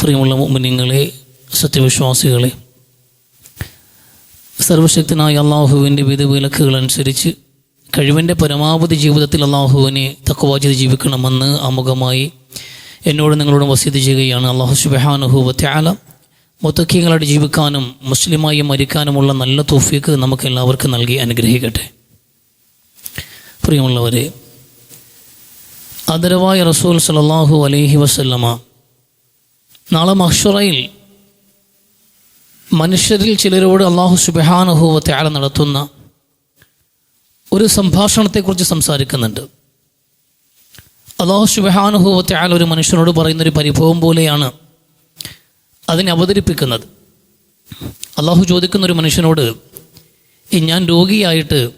പ്രിയമുള്ള മുനിങ്ങളെ സത്യവിശ്വാസികളെ സർവശക്തനായ അള്ളാഹുവിന്റെ വിധവിലക്കുകൾ അനുസരിച്ച് കഴിവിന്റെ പരമാവധി ജീവിതത്തിൽ അള്ളാഹുവിനെ തക്കവാ ജീവിക്കണമെന്ന് അമുഖമായി എന്നോട് നിങ്ങളോട് വസീത് ചെയ്യുകയാണ് അള്ളാഹു സുബഹാനുഹൂവ ത്യാല മുത്തക്കിങ്ങളായിട്ട് ജീവിക്കാനും മുസ്ലിമായി മരിക്കാനുമുള്ള നല്ല തോഫിക്ക് നമുക്ക് എല്ലാവർക്കും നൽകി അനുഗ്രഹിക്കട്ടെ. പ്രിയമുള്ളവരെ ആദരവായ റസൂൽ സലാഹു അലഹി വസല്ലമ നാളെ മഹ്ഷറയിൽ മനുഷ്യരിൽ ചിലരോട് അള്ളാഹു സുബഹാനുഹൂവ ത്യാഗ നടത്തുന്ന ഒരു സംഭാഷണത്തെക്കുറിച്ച് സംസാരിക്കുന്നുണ്ട്. അള്ളാഹു സുബഹാനുഹൂവ ത്യാഗ ഒരു മനുഷ്യനോട് പറയുന്നൊരു പരിഭവം പോലെയാണ് അതിനെ അവതരിപ്പിക്കുന്നത്. അള്ളാഹു ചോദിക്കുന്ന ഒരു മനുഷ്യനോട് ഞാൻ രോഗിയായിട്ട്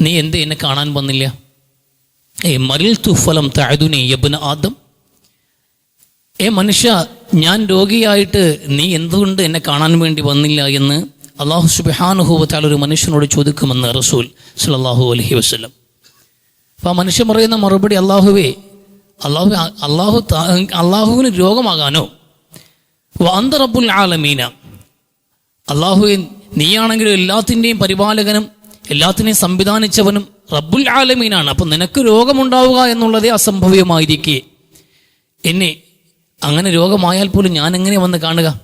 നീ എന്ത് എന്നെ കാണാൻ വന്നില്ല? ഏ മരിൽ തുഫലം താഴുനി യബുന ആദം. ഏ മനുഷ്യ ഞാൻ രോഗിയായിട്ട് നീ എന്തുകൊണ്ട് എന്നെ കാണാൻ വേണ്ടി വന്നില്ല? എന്ന് അള്ളാഹു സുബിഹാനുഹൂബത്താൽ ഒരു മനുഷ്യനോട് ചോദിക്കുമെന്ന് റസൂൽ സല്ലല്ലാഹു അലഹി വസ്ലം അപ്പം ആ മനുഷ്യൻ പറയുന്ന മറുപടി അള്ളാഹുവേ അള്ളാഹു അള്ളാഹു അള്ളാഹുവിന് രോഗമാകാനോ? അന്തറബുൽ ആലമീന. അള്ളാഹുവിൻ നീയാണെങ്കിലും എല്ലാത്തിന്റെയും പരിപാലകനും എല്ലാത്തിനെയും സംവിധാനിച്ചവനും റബ്ബുൽ ആലമീനാണ്. അപ്പം നിനക്ക് രോഗമുണ്ടാവുക എന്നുള്ളതേ അസംഭവ്യമായിരിക്കെ. എന്നെ അങ്ങനെ രോഗമായാൽ പോലും ഞാൻ എങ്ങനെ വന്ന് കാണുക?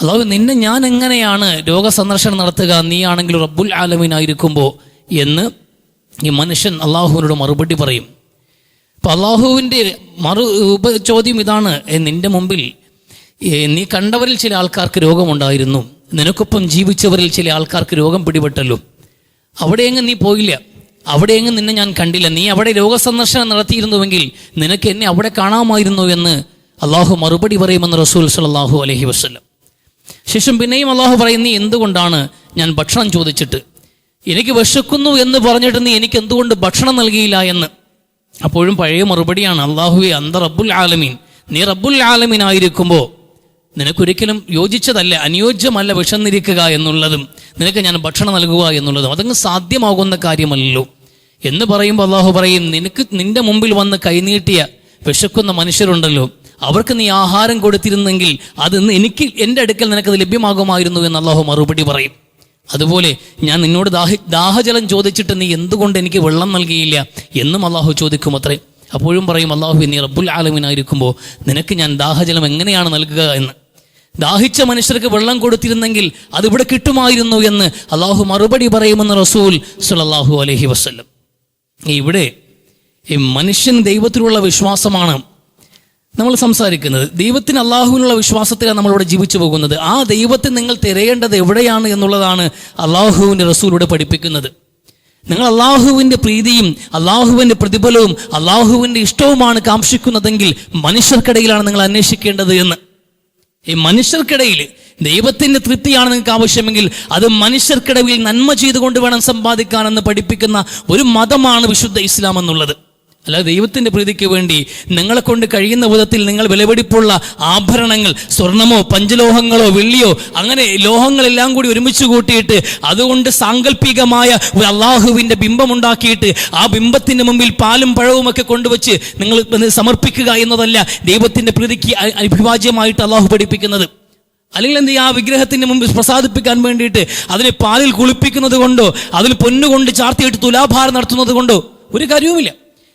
അള്ളാഹു നിന്നെ ഞാൻ എങ്ങനെയാണ് രോഗസന്ദർശനം നടത്തുക? നീയാണെങ്കിൽ റബ്ബുൽ ആലമീനായിരിക്കുമ്പോൾ എന്ന് ഈ മനുഷ്യൻ അള്ളാഹുവിനോട് മറുപടി പറയും. അപ്പം അള്ളാഹുവിന്റെ മറു ചോദ്യം ഇതാണ്. "ഏ, നിന്റെ മുമ്പിൽ നീ കണ്ടവരിൽ ചില ആൾക്കാർക്ക് രോഗമുണ്ടായിരുന്നു. നിനക്കൊപ്പം ജീവിച്ചവരിൽ ചില ആൾക്കാർക്ക് രോഗം പിടിപെട്ടല്ലോ. അവിടെയെങ്ങും നീ പോയില്ല. അവിടെയെങ്ങും നിന്നെ ഞാൻ കണ്ടില്ല. നീ അവിടെ രോഗസന്ദർശനം നടത്തിയിരുന്നുവെങ്കിൽ നിനക്ക് എന്നെ അവിടെ കാണാമായിരുന്നു എന്ന് അള്ളാഹു മറുപടി പറയുമെന്ന് റസൂൽ സലാഹു അലഹി വസ്ലം ശേഷം പിന്നെയും അള്ളാഹു പറയും നീ എന്തുകൊണ്ടാണ് ഞാൻ ഭക്ഷണം ചോദിച്ചിട്ട്? എനിക്ക് വിശക്കുന്നു എന്ന് പറഞ്ഞിട്ട് നീ എനിക്ക് എന്തുകൊണ്ട് ഭക്ഷണം നൽകിയില്ല എന്ന്? അപ്പോഴും പഴയ മറുപടിയാണ് അള്ളാഹുവെ അന്ത റബ്ബുൽ ആലമീൻ. നീ റബ്ബുൽ ആലമീൻ ആയിരിക്കുമ്പോൾ നിനക്കൊരിക്കലും യോജിച്ചതല്ല അനുയോജ്യമല്ല വിഷന്നിരിക്കുക എന്നുള്ളതും നിനക്ക് ഞാൻ ഭക്ഷണം നൽകുക എന്നുള്ളതും അതങ്ങ് സാധ്യമാകുന്ന കാര്യമല്ലല്ലോ. എന്ന് പറയുമ്പോൾ അള്ളാഹു പറയും നിനക്ക് നിന്റെ മുമ്പിൽ വന്ന് കൈനീട്ടിയ വിശക്കുന്ന മനുഷ്യരുണ്ടല്ലോ അവർക്ക് നീ ആഹാരം കൊടുത്തിരുന്നെങ്കിൽ അത് എനിക്ക് എന്റെ അടുക്കൽ നിനക്കത് ലഭ്യമാകുമായിരുന്നു എന്ന് അള്ളാഹു മറുപടി പറയും. അതുപോലെ ഞാൻ നിന്നോട് ദാഹി ദാഹജലം ചോദിച്ചിട്ട് നീ എന്തുകൊണ്ട് എനിക്ക് വെള്ളം നൽകിയില്ല എന്നും അള്ളാഹു ചോദിക്കും അത്രേ. അപ്പോഴും പറയും അള്ളാഹു നീ റബ്ബുൽ ആലമിനായിരിക്കുമ്പോൾ നിനക്ക് ഞാൻ ദാഹജലം എങ്ങനെയാണ് നൽകുക എന്ന്. ദാഹിച്ച മനുഷ്യർക്ക് വെള്ളം കൊടുത്തിരുന്നെങ്കിൽ അതിവിടെ കിട്ടുമായിരുന്നു എന്ന് അള്ളാഹു മറുപടി പറയുമെന്ന് റസൂൽ സുലല്ലാഹു അലഹി വസ്ല്ലം. ഇവിടെ ഈ മനുഷ്യൻ ദൈവത്തിലുള്ള വിശ്വാസമാണ്. നമ്മൾ സംസാരിക്കുന്നത് ദൈവത്തിന് അള്ളാഹുവിനുള്ള വിശ്വാസത്തിലാണ് നമ്മളിവിടെ ജീവിച്ചു പോകുന്നത്. ആ ദൈവത്തെ നിങ്ങൾ തിരയേണ്ടത് എവിടെയാണ് എന്നുള്ളതാണ് അള്ളാഹുവിന്റെ റസൂലൂടെ പഠിപ്പിക്കുന്നത്. നിങ്ങൾ അള്ളാഹുവിന്റെ പ്രീതിയും അള്ളാഹുവിന്റെ പ്രതിഫലവും അള്ളാഹുവിന്റെ ഇഷ്ടവുമാണ് കാക്ഷിക്കുന്നതെങ്കിൽ മനുഷ്യർക്കിടയിലാണ് നിങ്ങൾ അന്വേഷിക്കേണ്ടത് എന്ന്. ഈ മനുഷ്യർക്കിടയിൽ ദൈവത്തിന്റെ തൃപ്തിയാണ് നിങ്ങൾക്ക് ആവശ്യമെങ്കിൽ അത് മനുഷ്യർക്കിടയിൽ നന്മ ചെയ്തുകൊണ്ട് വേണം സമ്പാദിക്കാനെന്ന് പഠിപ്പിക്കുന്ന ഒരു മതമാണ് വിശുദ്ധ ഇസ്ലാം എന്നുള്ളത്. അല്ലാതെ ദൈവത്തിന്റെ പ്രീതിക്ക് വേണ്ടി നിങ്ങളെ കൊണ്ട് കഴിയുന്ന വിധത്തിൽ നിങ്ങൾ വിലപിടിപ്പുള്ള ആഭരണങ്ങൾ സ്വർണമോ പഞ്ചലോഹങ്ങളോ വെള്ളിയോ അങ്ങനെ ലോഹങ്ങളെല്ലാം കൂടി ഒരുമിച്ച് കൂട്ടിയിട്ട് അതുകൊണ്ട് സാങ്കല്പികമായ ഒരു അള്ളാഹുവിന്റെ ബിംബമുണ്ടാക്കിയിട്ട് ആ ബിംബത്തിന്റെ മുമ്പിൽ പാലും പഴവുമൊക്കെ കൊണ്ടുവച്ച് നിങ്ങൾ സമർപ്പിക്കുക എന്നതല്ല ദൈവത്തിന്റെ പ്രീതിക്ക് അഭിവാജ്യമായിട്ട് അള്ളാഹു പഠിപ്പിക്കുന്നത്. അല്ലെങ്കിൽ എന്ത് ആ വിഗ്രഹത്തിന്റെ മുമ്പിൽ പ്രസാദിപ്പിക്കാൻ വേണ്ടിയിട്ട് അതിനെ പാലിൽ കുളിപ്പിക്കുന്നത് കൊണ്ടോ അതിൽ പൊന്നുകൊണ്ട് ചാർത്തിയിട്ട് തുലാഭാരം നടത്തുന്നത് കൊണ്ടോ ഒരു കാര്യവുമില്ല.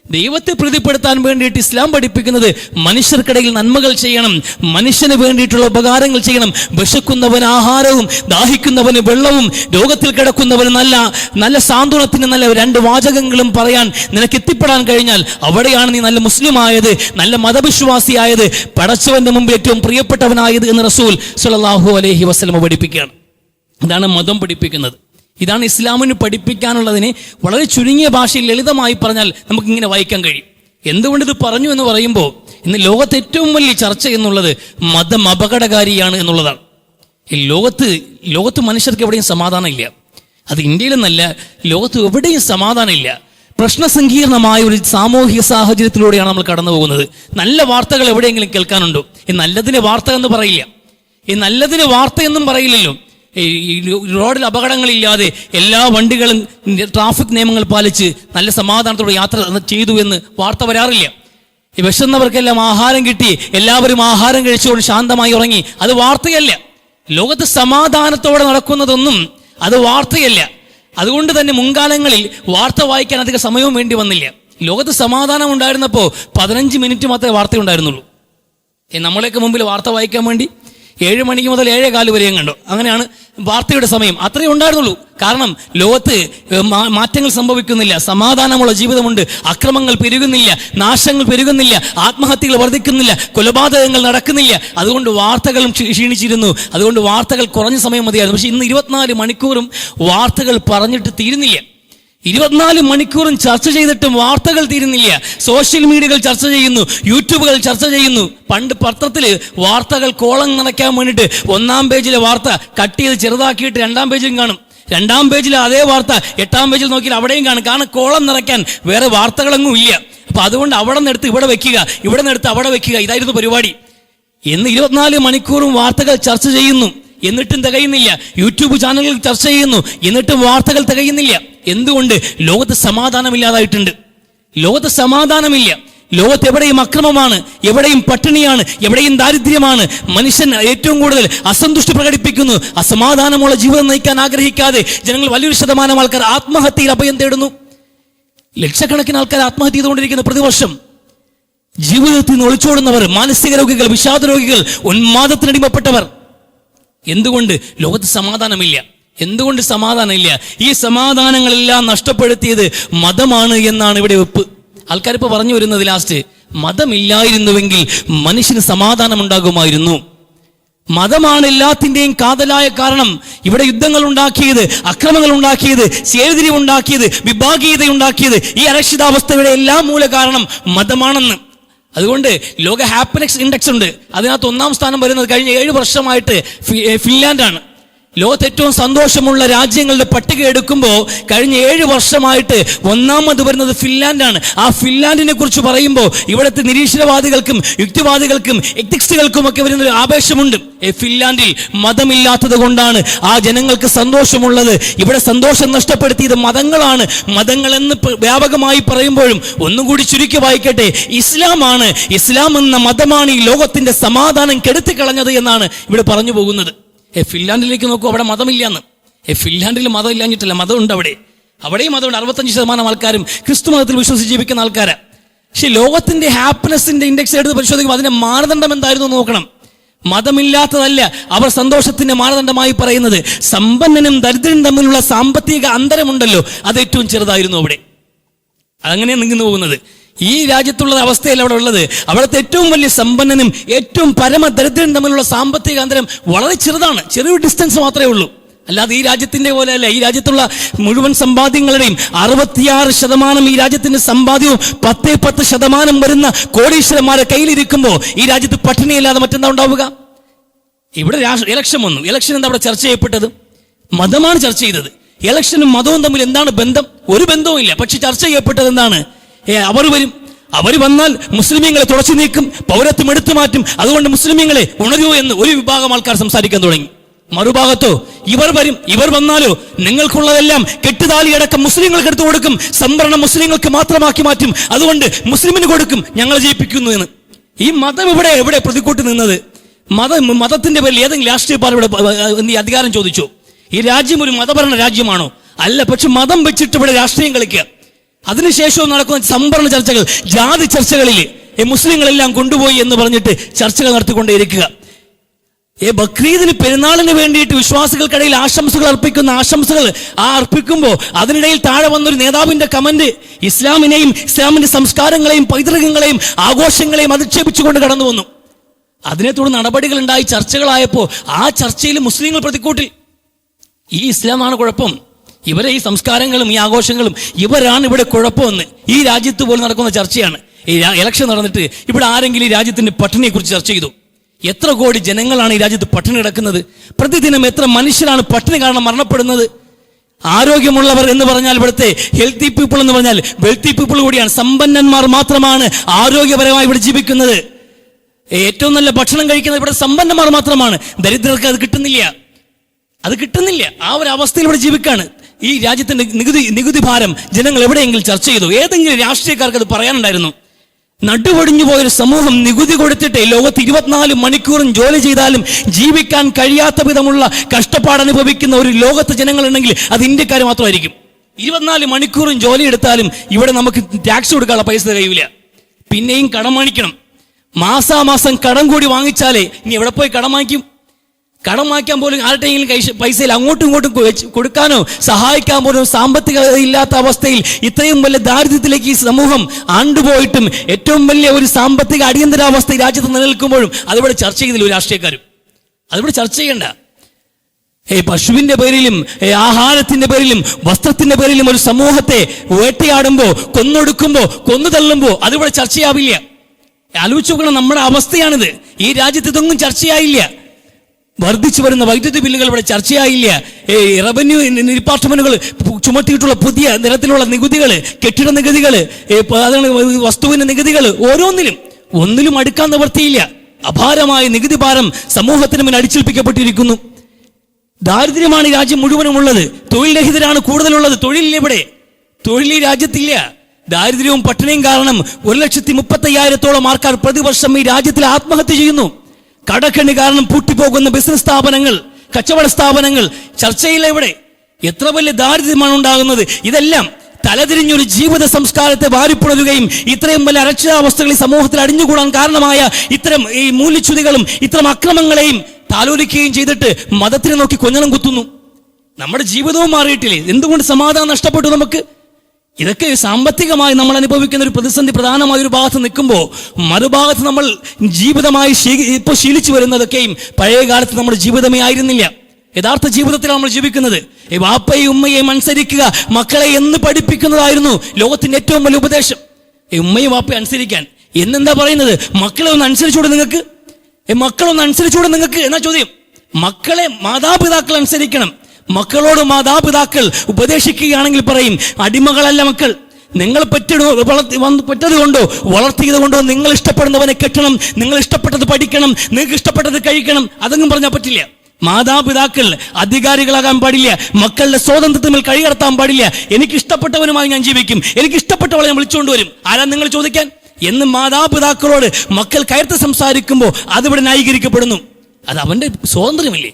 ദൈവത്തെ പ്രീതിപ്പെടുത്താൻ വേണ്ടിയിട്ട് ഇസ്ലാം പഠിപ്പിക്കുന്നത് മനുഷ്യർക്കിടയിൽ നന്മകൾ ചെയ്യണം മനുഷ്യന് വേണ്ടിയിട്ടുള്ള ഉപകാരങ്ങൾ ചെയ്യണം. വിശക്കുന്നവന് ആഹാരവും ദാഹിക്കുന്നവന് വെള്ളവും രോഗത്തിൽ കിടക്കുന്നവന് നല്ല നല്ല സാന്ത്വനത്തിന് നല്ല രണ്ട് വാചകങ്ങളും പറയാൻ നിനക്ക് എത്തിപ്പെടാൻ കഴിഞ്ഞാൽ അവിടെയാണ് നീ നല്ല മുസ്ലിം ആയത് നല്ല മതവിശ്വാസിയായത് പടച്ചവന്റെ മുമ്പ് ഏറ്റവും പ്രിയപ്പെട്ടവനായത് എന്ന് റസൂൽ സുലല്ലാഹു അലഹി വസ്ലമ പഠിപ്പിക്കുകയാണ്. ഇതാണ് മതം പഠിപ്പിക്കുന്നത്. ഇതാണ് ഇസ്ലാമിന് പഠിപ്പിക്കാനുള്ളതിനെ വളരെ ചുരുങ്ങിയ ഭാഷയിൽ ലളിതമായി പറഞ്ഞാൽ നമുക്കിങ്ങനെ വായിക്കാൻ കഴിയും. എന്തുകൊണ്ട് ഇത് പറഞ്ഞു എന്ന് പറയുമ്പോൾ ഇന്ന് ലോകത്ത് ഏറ്റവും വലിയ ചർച്ച എന്നുള്ളത് മതം അപകടകാരിയാണ് എന്നുള്ളതാണ്. ഈ ലോകത്ത് ലോകത്ത് മനുഷ്യർക്ക് എവിടെയും സമാധാനമില്ല. അത് ഇന്ത്യയിലെന്നല്ല ലോകത്ത് എവിടെയും സമാധാനമില്ല. പ്രശ്നസങ്കീർണമായ ഒരു സാമൂഹിക സാഹചര്യത്തിലൂടെയാണ് നമ്മൾ കടന്നു പോകുന്നത് നല്ല വാർത്തകൾ എവിടെയെങ്കിലും കേൾക്കാനുണ്ടോ? ഈ നല്ലതിന് വാർത്ത എന്ന് പറയില്ല. ഈ നല്ലതിന് വാർത്ത എന്നും പറയില്ലല്ലോ. റോഡിൽ അപകടങ്ങളില്ലാതെ എല്ലാ വണ്ടികളും ട്രാഫിക് നിയമങ്ങൾ പാലിച്ച് നല്ല സമാധാനത്തോടെ യാത്ര ചെയ്തു എന്ന് വാർത്ത വരാറില്ല. വിശന്നവർക്കെല്ലാം ആഹാരം കിട്ടി എല്ലാവരും ആഹാരം കഴിച്ചുകൊണ്ട് ശാന്തമായി ഉറങ്ങി. അത് വാർത്തയല്ല. ലോകത്ത് സമാധാനത്തോടെ നടക്കുന്നതൊന്നും അത് വാർത്തയല്ല. അതുകൊണ്ട് തന്നെ മുൻകാലങ്ങളിൽ വാർത്ത വായിക്കാൻ അധികം സമയവും വേണ്ടി വന്നില്ല. ലോകത്ത് സമാധാനം ഉണ്ടായിരുന്നപ്പോൾ പതിനഞ്ച് മിനിറ്റ് മാത്രമേ വാർത്ത ഉണ്ടായിരുന്നുള്ളൂ. നമ്മളെയൊക്കെ മുമ്പിൽ വാർത്ത വായിക്കാൻ വേണ്ടി ഏഴ് മണിക്ക് മുതൽ ഏഴേ കാൽ വരെയും കണ്ടു. അങ്ങനെയാണ് വാർത്തയുടെ സമയം അത്രയേ ഉണ്ടായിരുന്നുള്ളൂ. കാരണം ലോകത്ത് മാറ്റങ്ങൾ സംഭവിക്കുന്നില്ല. സമാധാനമുള്ള ജീവിതമുണ്ട്. അക്രമങ്ങൾ പെരുകുന്നില്ല. നാശങ്ങൾ പെരുകുന്നില്ല. ആത്മഹത്യകൾ വർദ്ധിക്കുന്നില്ല. കൊലപാതകങ്ങൾ നടക്കുന്നില്ല. അതുകൊണ്ട് വാർത്തകളും ക്ഷീണിച്ചിരുന്നു. അതുകൊണ്ട് വാർത്തകൾ കുറഞ്ഞ സമയം മതിയായിരുന്നു. പക്ഷെ ഇന്ന് ഇരുപത്തിനാല് മണിക്കൂറും വാർത്തകൾ പറഞ്ഞിട്ട് തീരുന്നില്ല. ഇരുപത്തിനാല് മണിക്കൂറും ചർച്ച ചെയ്തിട്ടും വാർത്തകൾ തീരുന്നില്ല. സോഷ്യൽ മീഡിയകൾ ചർച്ച ചെയ്യുന്നു. യൂട്യൂബുകൾ ചർച്ച ചെയ്യുന്നു. പണ്ട് പത്രത്തിൽ വാർത്തകൾ കോളം നിറയ്ക്കാൻ വേണ്ടിയിട്ട് ഒന്നാം പേജിലെ വാർത്ത കട്ട് ചെയ്ത് ചെറുതാക്കിയിട്ട് രണ്ടാം പേജിലും കാണും. രണ്ടാം പേജിൽ അതേ വാർത്ത എട്ടാം പേജിൽ നോക്കിയാൽ അവിടെയും കാണും. കാരണം കോളം നിറയ്ക്കാൻ വേറെ വാർത്തകളൊന്നും ഇല്ല. അപ്പൊ അതുകൊണ്ട് അവിടെ നിന്നെടുത്ത് ഇവിടെ വെക്കുക ഇവിടെ നിന്നെടുത്ത് അവിടെ വെക്കുക. ഇതായിരുന്നു പരിപാടി. എന്ന് ഇരുപത്തിനാല് മണിക്കൂറും വാർത്തകൾ ചർച്ച ചെയ്യുന്നു. എന്നിട്ടും തികയുന്നില്ല. യൂട്യൂബ് ചാനലുകൾ ചർച്ച ചെയ്യുന്നു. എന്നിട്ടും വാർത്തകൾ തികയുന്നില്ല. എന്തുകൊണ്ട് ലോകത്ത് സമാധാനമില്ലാതായിട്ടുണ്ട്? ലോകത്ത് സമാധാനമില്ല. ലോകത്ത് എവിടെയും അക്രമമാണ് എവിടെയും പട്ടിണിയാണ് എവിടെയും ദാരിദ്ര്യമാണ്. മനുഷ്യൻ ഏറ്റവും കൂടുതൽ അസന്തുഷ്ടി പ്രകടിപ്പിക്കുന്നു. അസമാധാനമുള്ള ജീവിതം നയിക്കാൻ ആഗ്രഹിക്കാതെ ജനങ്ങൾ വലിയൊരു ശതമാനം ആൾക്കാർ ആത്മഹത്യയിൽ അഭയം തേടുന്നു. ലക്ഷക്കണക്കിന് ആൾക്കാർ ആത്മഹത്യ ചെയ്തുകൊണ്ടിരിക്കുന്നു പ്രതിവർഷം. ജീവിതത്തിൽ നിന്ന് ഒളിച്ചോടുന്നവർ മാനസിക രോഗികൾ വിഷാദ രോഗികൾ ഉന്മാദത്തിനടിമപ്പെട്ടവർ. എന്തുകൊണ്ട് ലോകത്ത് സമാധാനമില്ല? എന്തുകൊണ്ട് സമാധാനം ഇല്ല ഈ സമാധാനങ്ങളെല്ലാം നഷ്ടപ്പെടുത്തിയത് മതമാണ് എന്നാണ് ഇവിടെ വെപ്പ്. ആൾക്കാർ ഇപ്പൊ പറഞ്ഞു വരുന്നത് ലാസ്റ്റ് മതമില്ലായിരുന്നുവെങ്കിൽ മനുഷ്യന് സമാധാനം ഉണ്ടാകുമായിരുന്നു മതമാണ് എല്ലാത്തിന്റെയും കാതലായ കാരണം. ഇവിടെ യുദ്ധങ്ങൾ ഉണ്ടാക്കിയത് അക്രമങ്ങൾ ഉണ്ടാക്കിയത് ചേരിതിരിവ് ഉണ്ടാക്കിയത് വിഭാഗീയത ഉണ്ടാക്കിയത് ഈ അരക്ഷിതാവസ്ഥയുടെ എല്ലാ മൂല കാരണം മതമാണെന്ന്. അതുകൊണ്ട് ലോക ഹാപ്പിനെക്സ് ഇൻഡെക്സ് ഉണ്ട്. അതിനകത്ത് ഒന്നാം സ്ഥാനം വരുന്നത് കഴിഞ്ഞ ഏഴ് വർഷമായിട്ട് ഫിൻലാൻഡാണ്. ലോകത്ത് ഏറ്റവും സന്തോഷമുള്ള രാജ്യങ്ങളുടെ പട്ടിക എടുക്കുമ്പോൾ കഴിഞ്ഞ ഏഴ് വർഷമായിട്ട് ഒന്നാമത് വരുന്നത് ഫിൻലാൻഡാണ്. ആ ഫിൻലാൻഡിനെ കുറിച്ച് പറയുമ്പോൾ ഇവിടുത്തെ നിരീശ്വരവാദികൾക്കും യുക്തിവാദികൾക്കും എത്തിക്സുകൾക്കും ഒക്കെ വരുന്ന ഒരു ആവേശമുണ്ട് ഫിൻലാൻഡിൽ മതമില്ലാത്തത് കൊണ്ടാണ് ആ ജനങ്ങൾക്ക് സന്തോഷമുള്ളത്. ഇവിടെ സന്തോഷം നഷ്ടപ്പെടുത്തിയത് മതങ്ങളാണ്. മതങ്ങളെന്ന് വ്യാപകമായി പറയുമ്പോഴും ഒന്നും കൂടി ചുരുക്കി വായിക്കട്ടെ. ഇസ്ലാമാണ്. ഇസ്ലാം എന്ന മതമാണ് ഈ ലോകത്തിന്റെ സമാധാനം കെടുത്തിക്കളഞ്ഞത് എന്നാണ് ഇവിടെ പറഞ്ഞു പോകുന്നത്. ഏ ഫിൻലാൻഡിലേക്ക് നോക്കൂ അവിടെ മതമില്ലാന്ന്. ഏ ഫിൻലാൻഡിൽ മതം ഇല്ലാഞ്ഞിട്ടില്ല മതമുണ്ട് അവിടെ. അവിടെയും മതമുണ്ട്. അറുപത്തഞ്ച് ശതമാനം ആൾക്കാരും ക്രിസ്തു മതത്തിൽ വിശ്വസിച്ച് ജീവിക്കുന്ന ആൾക്കാരാ. പക്ഷെ ലോകത്തിന്റെ ഹാപ്പിനെസിന്റെ ഇൻഡെക്സ് എടുത്ത് പരിശോധിക്കുമ്പോൾ അതിന്റെ മാനദണ്ഡം എന്തായിരുന്നു നോക്കണം. മതമില്ലാത്തതല്ല അവർ സന്തോഷത്തിന്റെ മാനദണ്ഡമായി പറയുന്നത്. സമ്പന്നനും ദരിദ്രനും തമ്മിലുള്ള സാമ്പത്തിക അന്തരമുണ്ടല്ലോ അത് ഏറ്റവും ചെറുതായിരുന്നു അവിടെ. അതങ്ങനെ നിന്നു പോകുന്നത്. ഈ രാജ്യത്തുള്ള അവസ്ഥയിൽ അവിടെ ഉള്ളത്. അവിടുത്തെ ഏറ്റവും വലിയ സമ്പന്നനും ഏറ്റവും പരമദരിദ്രനും തമ്മിലുള്ള സാമ്പത്തിക അന്തരം വളരെ ചെറുതാണ്. ചെറിയൊരു ഡിസ്റ്റൻസ് മാത്രമേ ഉള്ളൂ. അല്ലാതെ ഈ രാജ്യത്തിന്റെ പോലെ അല്ല. ഈ രാജ്യത്തുള്ള മുഴുവൻ സമ്പാദ്യങ്ങളുടെയും അറുപത്തിയാറ് ശതമാനം ഈ രാജ്യത്തിന്റെ സമ്പാദ്യവും പത്തേ പത്ത് ശതമാനം വരുന്ന കോടീശ്വരന്മാരെ കയ്യിലിരിക്കുമ്പോൾ ഈ രാജ്യത്ത് പട്ടിണിയില്ലാതെ മറ്റെന്താ ഉണ്ടാവുക? ഇവിടെ ഇലക്ഷൻ വന്നു. ഇലക്ഷൻ എന്താ അവിടെ ചർച്ച ചെയ്യപ്പെട്ടത്? മതമാണ് ചർച്ച ചെയ്തത്. ഇലക്ഷനും മതവും തമ്മിൽ എന്താണ് ബന്ധം? ഒരു ബന്ധവും ഇല്ല പക്ഷെ ചർച്ച ചെയ്യപ്പെട്ടത് എന്താണ്? ഏ അവർ വരും. അവർ വന്നാൽ മുസ്ലിമീങ്ങളെ തുടച്ചു നീക്കും പൗരത്വം എടുത്തു മാറ്റും. അതുകൊണ്ട് മുസ്ലിമീങ്ങളെ ഉണരൂ എന്ന് ഒരു വിഭാഗം ആൾക്കാർ സംസാരിക്കാൻ തുടങ്ങി. മറുഭാഗത്തോ ഇവർ വരും ഇവർ വന്നാലോ നിങ്ങൾക്കുള്ളതെല്ലാം കെട്ടുതാലി അടക്കം മുസ്ലിങ്ങൾക്ക് എടുത്തു കൊടുക്കും. സംവരണം മുസ്ലിങ്ങൾക്ക് മാത്രമാക്കി മാറ്റും. അതുകൊണ്ട് മുസ്ലിമിന് കൊടുക്കും. ഞങ്ങൾ ജയിപ്പിക്കുന്നു എന്ന്. ഈ മതം ഇവിടെ എവിടെ പ്രതിക്കൂട്ട് നിന്നത്? മത മതത്തിന്റെ പേരിൽ ഏതെങ്കിലും രാഷ്ട്രീയ പാർട്ടി ഇവിടെ പ- പ- എന്ത് ഈ അധികാരം ചോദിച്ചു? ഈ രാജ്യം ഒരു മതഭരണ രാജ്യമാണോ? അല്ല പക്ഷെ മതം വെച്ചിട്ട് ഇവിടെ രാഷ്ട്രീയം കളിക്കുക. അതിനുശേഷവും നടക്കുന്ന സംവരണ ചർച്ചകൾ ജാതി ചർച്ചകളിൽ മുസ്ലിങ്ങളെല്ലാം കൊണ്ടുപോയി എന്ന് പറഞ്ഞിട്ട് ചർച്ചകൾ നടത്തിക്കൊണ്ടേയിരിക്കുക. ഏ ബക്രീദിന് പെരുന്നാളിന് വേണ്ടിയിട്ട് വിശ്വാസികൾക്കിടയിൽ ആശംസകൾ അർപ്പിക്കുന്ന ആശംസകൾ ആ അർപ്പിക്കുമ്പോൾ അതിനിടയിൽ താഴെ വന്നൊരു നേതാവിന്റെ കമന്റ് ഇസ്ലാമിനെയും ഇസ്ലാമിന്റെ സംസ്കാരങ്ങളെയും പൈതൃകങ്ങളെയും ആഘോഷങ്ങളെയും അധിക്ഷേപിച്ചുകൊണ്ട് കടന്നു വന്നു. അതിനെ തുടർന്ന് നടപടികൾ ഉണ്ടായി ചർച്ചകളായപ്പോൾ ആ ചർച്ചയിൽ മുസ്ലിങ്ങൾ പ്രതിക്കൂട്ടിൽ. ഈ ഇസ്ലാമാണ് കുഴപ്പം. ഇവരെ ഈ സംസ്കാരങ്ങളും ഈ ആഘോഷങ്ങളും ഇവരാണ് ഇവിടെ കുഴപ്പമെന്ന് ഈ രാജ്യത്ത് പോലും നടക്കുന്ന ചർച്ചയാണ്. ഈ ഇലക്ഷൻ നടന്നിട്ട് ഇവിടെ ആരെങ്കിലും ഈ രാജ്യത്തിന്റെ പട്ടിണിയെ കുറിച്ച് ചർച്ച ചെയ്തു. എത്ര കോടി ജനങ്ങളാണ് ഈ രാജ്യത്ത് പട്ടിണി കിടക്കുന്നത്? പ്രതിദിനം എത്ര മനുഷ്യരാണ് പട്ടിണി കാരണം മരണപ്പെടുന്നത്? ആരോഗ്യമുള്ളവർ എന്ന് പറഞ്ഞാൽ ഇവിടുത്തെ ഹെൽത്തി പീപ്പിൾ എന്ന് പറഞ്ഞാൽ വെൽത്തി പീപ്പിൾ കൂടിയാണ്. സമ്പന്നന്മാർ മാത്രമാണ് ആരോഗ്യപരമായി ഇവിടെ ജീവിക്കുന്നത്. ഏറ്റവും നല്ല ഭക്ഷണം കഴിക്കുന്നത് ഇവിടെ സമ്പന്നന്മാർ മാത്രമാണ്. ദരിദ്രർക്ക് അത് കിട്ടുന്നില്ല. അത് കിട്ടുന്നില്ല. ആ ഒരു അവസ്ഥയിൽ ഇവിടെ ജീവിക്കാണ്. ഈ രാജ്യത്തിന്റെ നികുതി നികുതി ഭാരം ജനങ്ങൾ എവിടെയെങ്കിലും ചർച്ച ചെയ്തു. ഏതെങ്കിലും രാഷ്ട്രീയക്കാർക്ക് അത് പറയാനുണ്ടായിരുന്നു. നടുവടിഞ്ഞു പോയൊരു സമൂഹം നികുതി കൊടുത്തിട്ട് ലോകത്ത് ഇരുപത്തിനാല് മണിക്കൂറും ജോലി ചെയ്താലും ജീവിക്കാൻ കഴിയാത്ത വിധമുള്ള കഷ്ടപ്പാട് അനുഭവിക്കുന്ന ഒരു ലോകത്ത് ജനങ്ങളുണ്ടെങ്കിൽ അത് ഇന്ത്യക്കാർ മാത്രമായിരിക്കും. ഇരുപത്തിനാല് മണിക്കൂറും ജോലി എടുത്താലും ഇവിടെ നമുക്ക് ടാക്സ് കൊടുക്കാനുള്ള പൈസ കഴിയില്ല പിന്നെയും കടം വാങ്ങിക്കണം. മാസാമാസം കടം കൂടി വാങ്ങിച്ചാലേ ഇനി എവിടെ പോയി കടം വാങ്ങിക്കും? കടം വാങ്ങിക്കാൻ പോലും ആരുടെയെങ്കിലും കൈ പൈസയിൽ അങ്ങോട്ടും ഇങ്ങോട്ടും കൊടുക്കാനോ സഹായിക്കാൻ പോലും സാമ്പത്തിക ഇല്ലാത്ത അവസ്ഥയിൽ ഇത്രയും വലിയ ദാരിദ്ര്യത്തിലേക്ക് ഈ സമൂഹം ആണ്ടുപോയിട്ടും ഏറ്റവും വലിയ ഒരു സാമ്പത്തിക അടിയന്തരാവസ്ഥ രാജ്യത്ത് നിലനിൽക്കുമ്പോഴും അതിവിടെ ചർച്ച ചെയ്തില്ല ഒരു രാഷ്ട്രീയക്കാരും. അതിവിടെ ചർച്ച ചെയ്യണ്ട. ഏ പശുവിന്റെ പേരിലും ആഹാരത്തിന്റെ പേരിലും വസ്ത്രത്തിന്റെ പേരിലും ഒരു സമൂഹത്തെ വേട്ടയാടുമ്പോ കൊന്നൊടുക്കുമ്പോ കൊന്നു തള്ളുമ്പോ അതിവിടെ ചർച്ചയാവില്ല. ആലോചിച്ച് നോക്കണം നമ്മുടെ അവസ്ഥയാണിത്. ഈ രാജ്യത്ത് ഇതൊന്നും ചർച്ചയായില്ല. വർദ്ധിച്ചു വരുന്ന വൈദ്യുതി ബില്ലുകൾ ഇവിടെ ചർച്ചയായില്ല. റവന്യൂ ഡിപ്പാർട്ട്മെന്റുകൾ ചുമത്തിയിട്ടുള്ള പുതിയ നിരത്തിലുള്ള നികുതികൾ കെട്ടിട നികുതികൾ വസ്തുവിന്റെ നികുതികൾ ഓരോന്നിലും ഒന്നിലും അടുക്കാൻ നിവർത്തിയില്ല അപാരമായ നികുതി ഭാരം സമൂഹത്തിന് മുന്നിൽ അടിച്ചേൽപ്പിക്കപ്പെട്ടിരിക്കുന്നു. ദാരിദ്ര്യമാണ് രാജ്യം മുഴുവനും ഉള്ളത്. തൊഴിൽ രഹിതരാണ് കൂടുതലുള്ളത്. തൊഴിലില്ല ഇവിടെ. തൊഴിൽ രാജ്യത്തില്ല. ദാരിദ്ര്യവും പട്ടിണിയും കാരണം ഒരു ലക്ഷത്തി മുപ്പത്തി അയ്യായിരത്തോളം ആൾക്കാർ പ്രതിവർഷം ഈ രാജ്യത്തിൽ ആത്മഹത്യ ചെയ്യുന്നു. കടക്കണ്ണി കാരണം പൂട്ടിപ്പോകുന്ന ബിസിനസ് സ്ഥാപനങ്ങൾ കച്ചവട സ്ഥാപനങ്ങൾ ചർച്ചയിൽ ഇവിടെ എത്ര വലിയ ദാരിദ്ര്യമാണ് ഉണ്ടാകുന്നത്? ഇതെല്ലാം തലതിരിഞ്ഞൊരു ജീവിത സംസ്കാരത്തെ വാരിപ്പുണരുകയും ഇത്രയും വലിയ അരക്ഷിതാവസ്ഥകൾ ഈ സമൂഹത്തിൽ അടിഞ്ഞുകൂടാൻ കാരണമായ ഇത്തരം ഈ മൂല്യച്യുതികളും ഇത്തരം അക്രമങ്ങളെയും താലോലിക്കുകയും ചെയ്തിട്ട് മതത്തിനെ നോക്കി കൊഞ്ഞണം കുത്തുന്നു. നമ്മുടെ ജീവിതവും മാറിയിട്ടില്ലേ? എന്തുകൊണ്ട് സമാധാനം നഷ്ടപ്പെട്ടു നമുക്ക്? ഇതൊക്കെ സാമ്പത്തികമായി നമ്മൾ അനുഭവിക്കുന്ന ഒരു പ്രതിസന്ധി പ്രധാനമായ ഒരു ഭാഗത്ത് നിൽക്കുമ്പോൾ മറുഭാഗത്ത് നമ്മൾ ജീവിതമായി ഇപ്പോൾ ശീലിച്ചു വരുന്നതൊക്കെയും പഴയ കാലത്ത് നമ്മുടെ ജീവിതമേ ആയിരുന്നില്ല. യഥാർത്ഥ ജീവിതത്തിലാണ് നമ്മൾ ജീവിക്കുന്നത്. ഈ വാപ്പയും ഉമ്മയെയും അനുസരിക്കുക മക്കളെ എന്ന് പഠിപ്പിക്കുന്നതായിരുന്നു ലോകത്തിന്റെ ഏറ്റവും വലിയ ഉപദേശം. ഈ ഉമ്മയും വാപ്പയും അനുസരിക്കാൻ. എന്നെന്താ പറയുന്നത്? മക്കളെ ഒന്ന് അനുസരിച്ചൂടെ നിങ്ങൾക്ക്? മക്കളൊന്ന് അനുസരിച്ചൂടെ നിങ്ങൾക്ക്? എന്നാ ചോദ്യം. മക്കളെ മാതാപിതാക്കൾ അനുസരിക്കണം. മക്കളോട് മാതാപിതാക്കൾ ഉപദേശിക്കുകയാണെങ്കിൽ പറയും അടിമകളല്ല മക്കൾ. നിങ്ങൾ പറ്റിടോ വളർത്തി വന്ന് പറ്റത് കൊണ്ടോ വളർത്തിയത് കൊണ്ടോ നിങ്ങൾ ഇഷ്ടപ്പെടുന്നവനെ കെട്ടണം നിങ്ങൾ ഇഷ്ടപ്പെട്ടത് പഠിക്കണം നിങ്ങൾക്ക് ഇഷ്ടപ്പെട്ടത് കഴിക്കണം അതൊന്നും പറഞ്ഞാൽ പറ്റില്ല. മാതാപിതാക്കൾ അധികാരികളാകാൻ പാടില്ല മക്കളുടെ സ്വാതന്ത്ര്യത്തിൽ കൈകടത്താൻ പാടില്ല. എനിക്ക് ഇഷ്ടപ്പെട്ടവനുമായി ഞാൻ ജീവിക്കും എനിക്ക് ഇഷ്ടപ്പെട്ടവളെ ഞാൻ വിളിച്ചുകൊണ്ട് വരും. ആരാ നിങ്ങൾ ചോദിക്കാൻ? എന്ന് മാതാപിതാക്കളോട് മക്കൾ കയർത്ത് സംസാരിക്കുമ്പോൾ അതിവിടെ ന്യായീകരിക്കപ്പെടുന്നു. അത് അവന്റെ സ്വാതന്ത്ര്യമല്ലേ?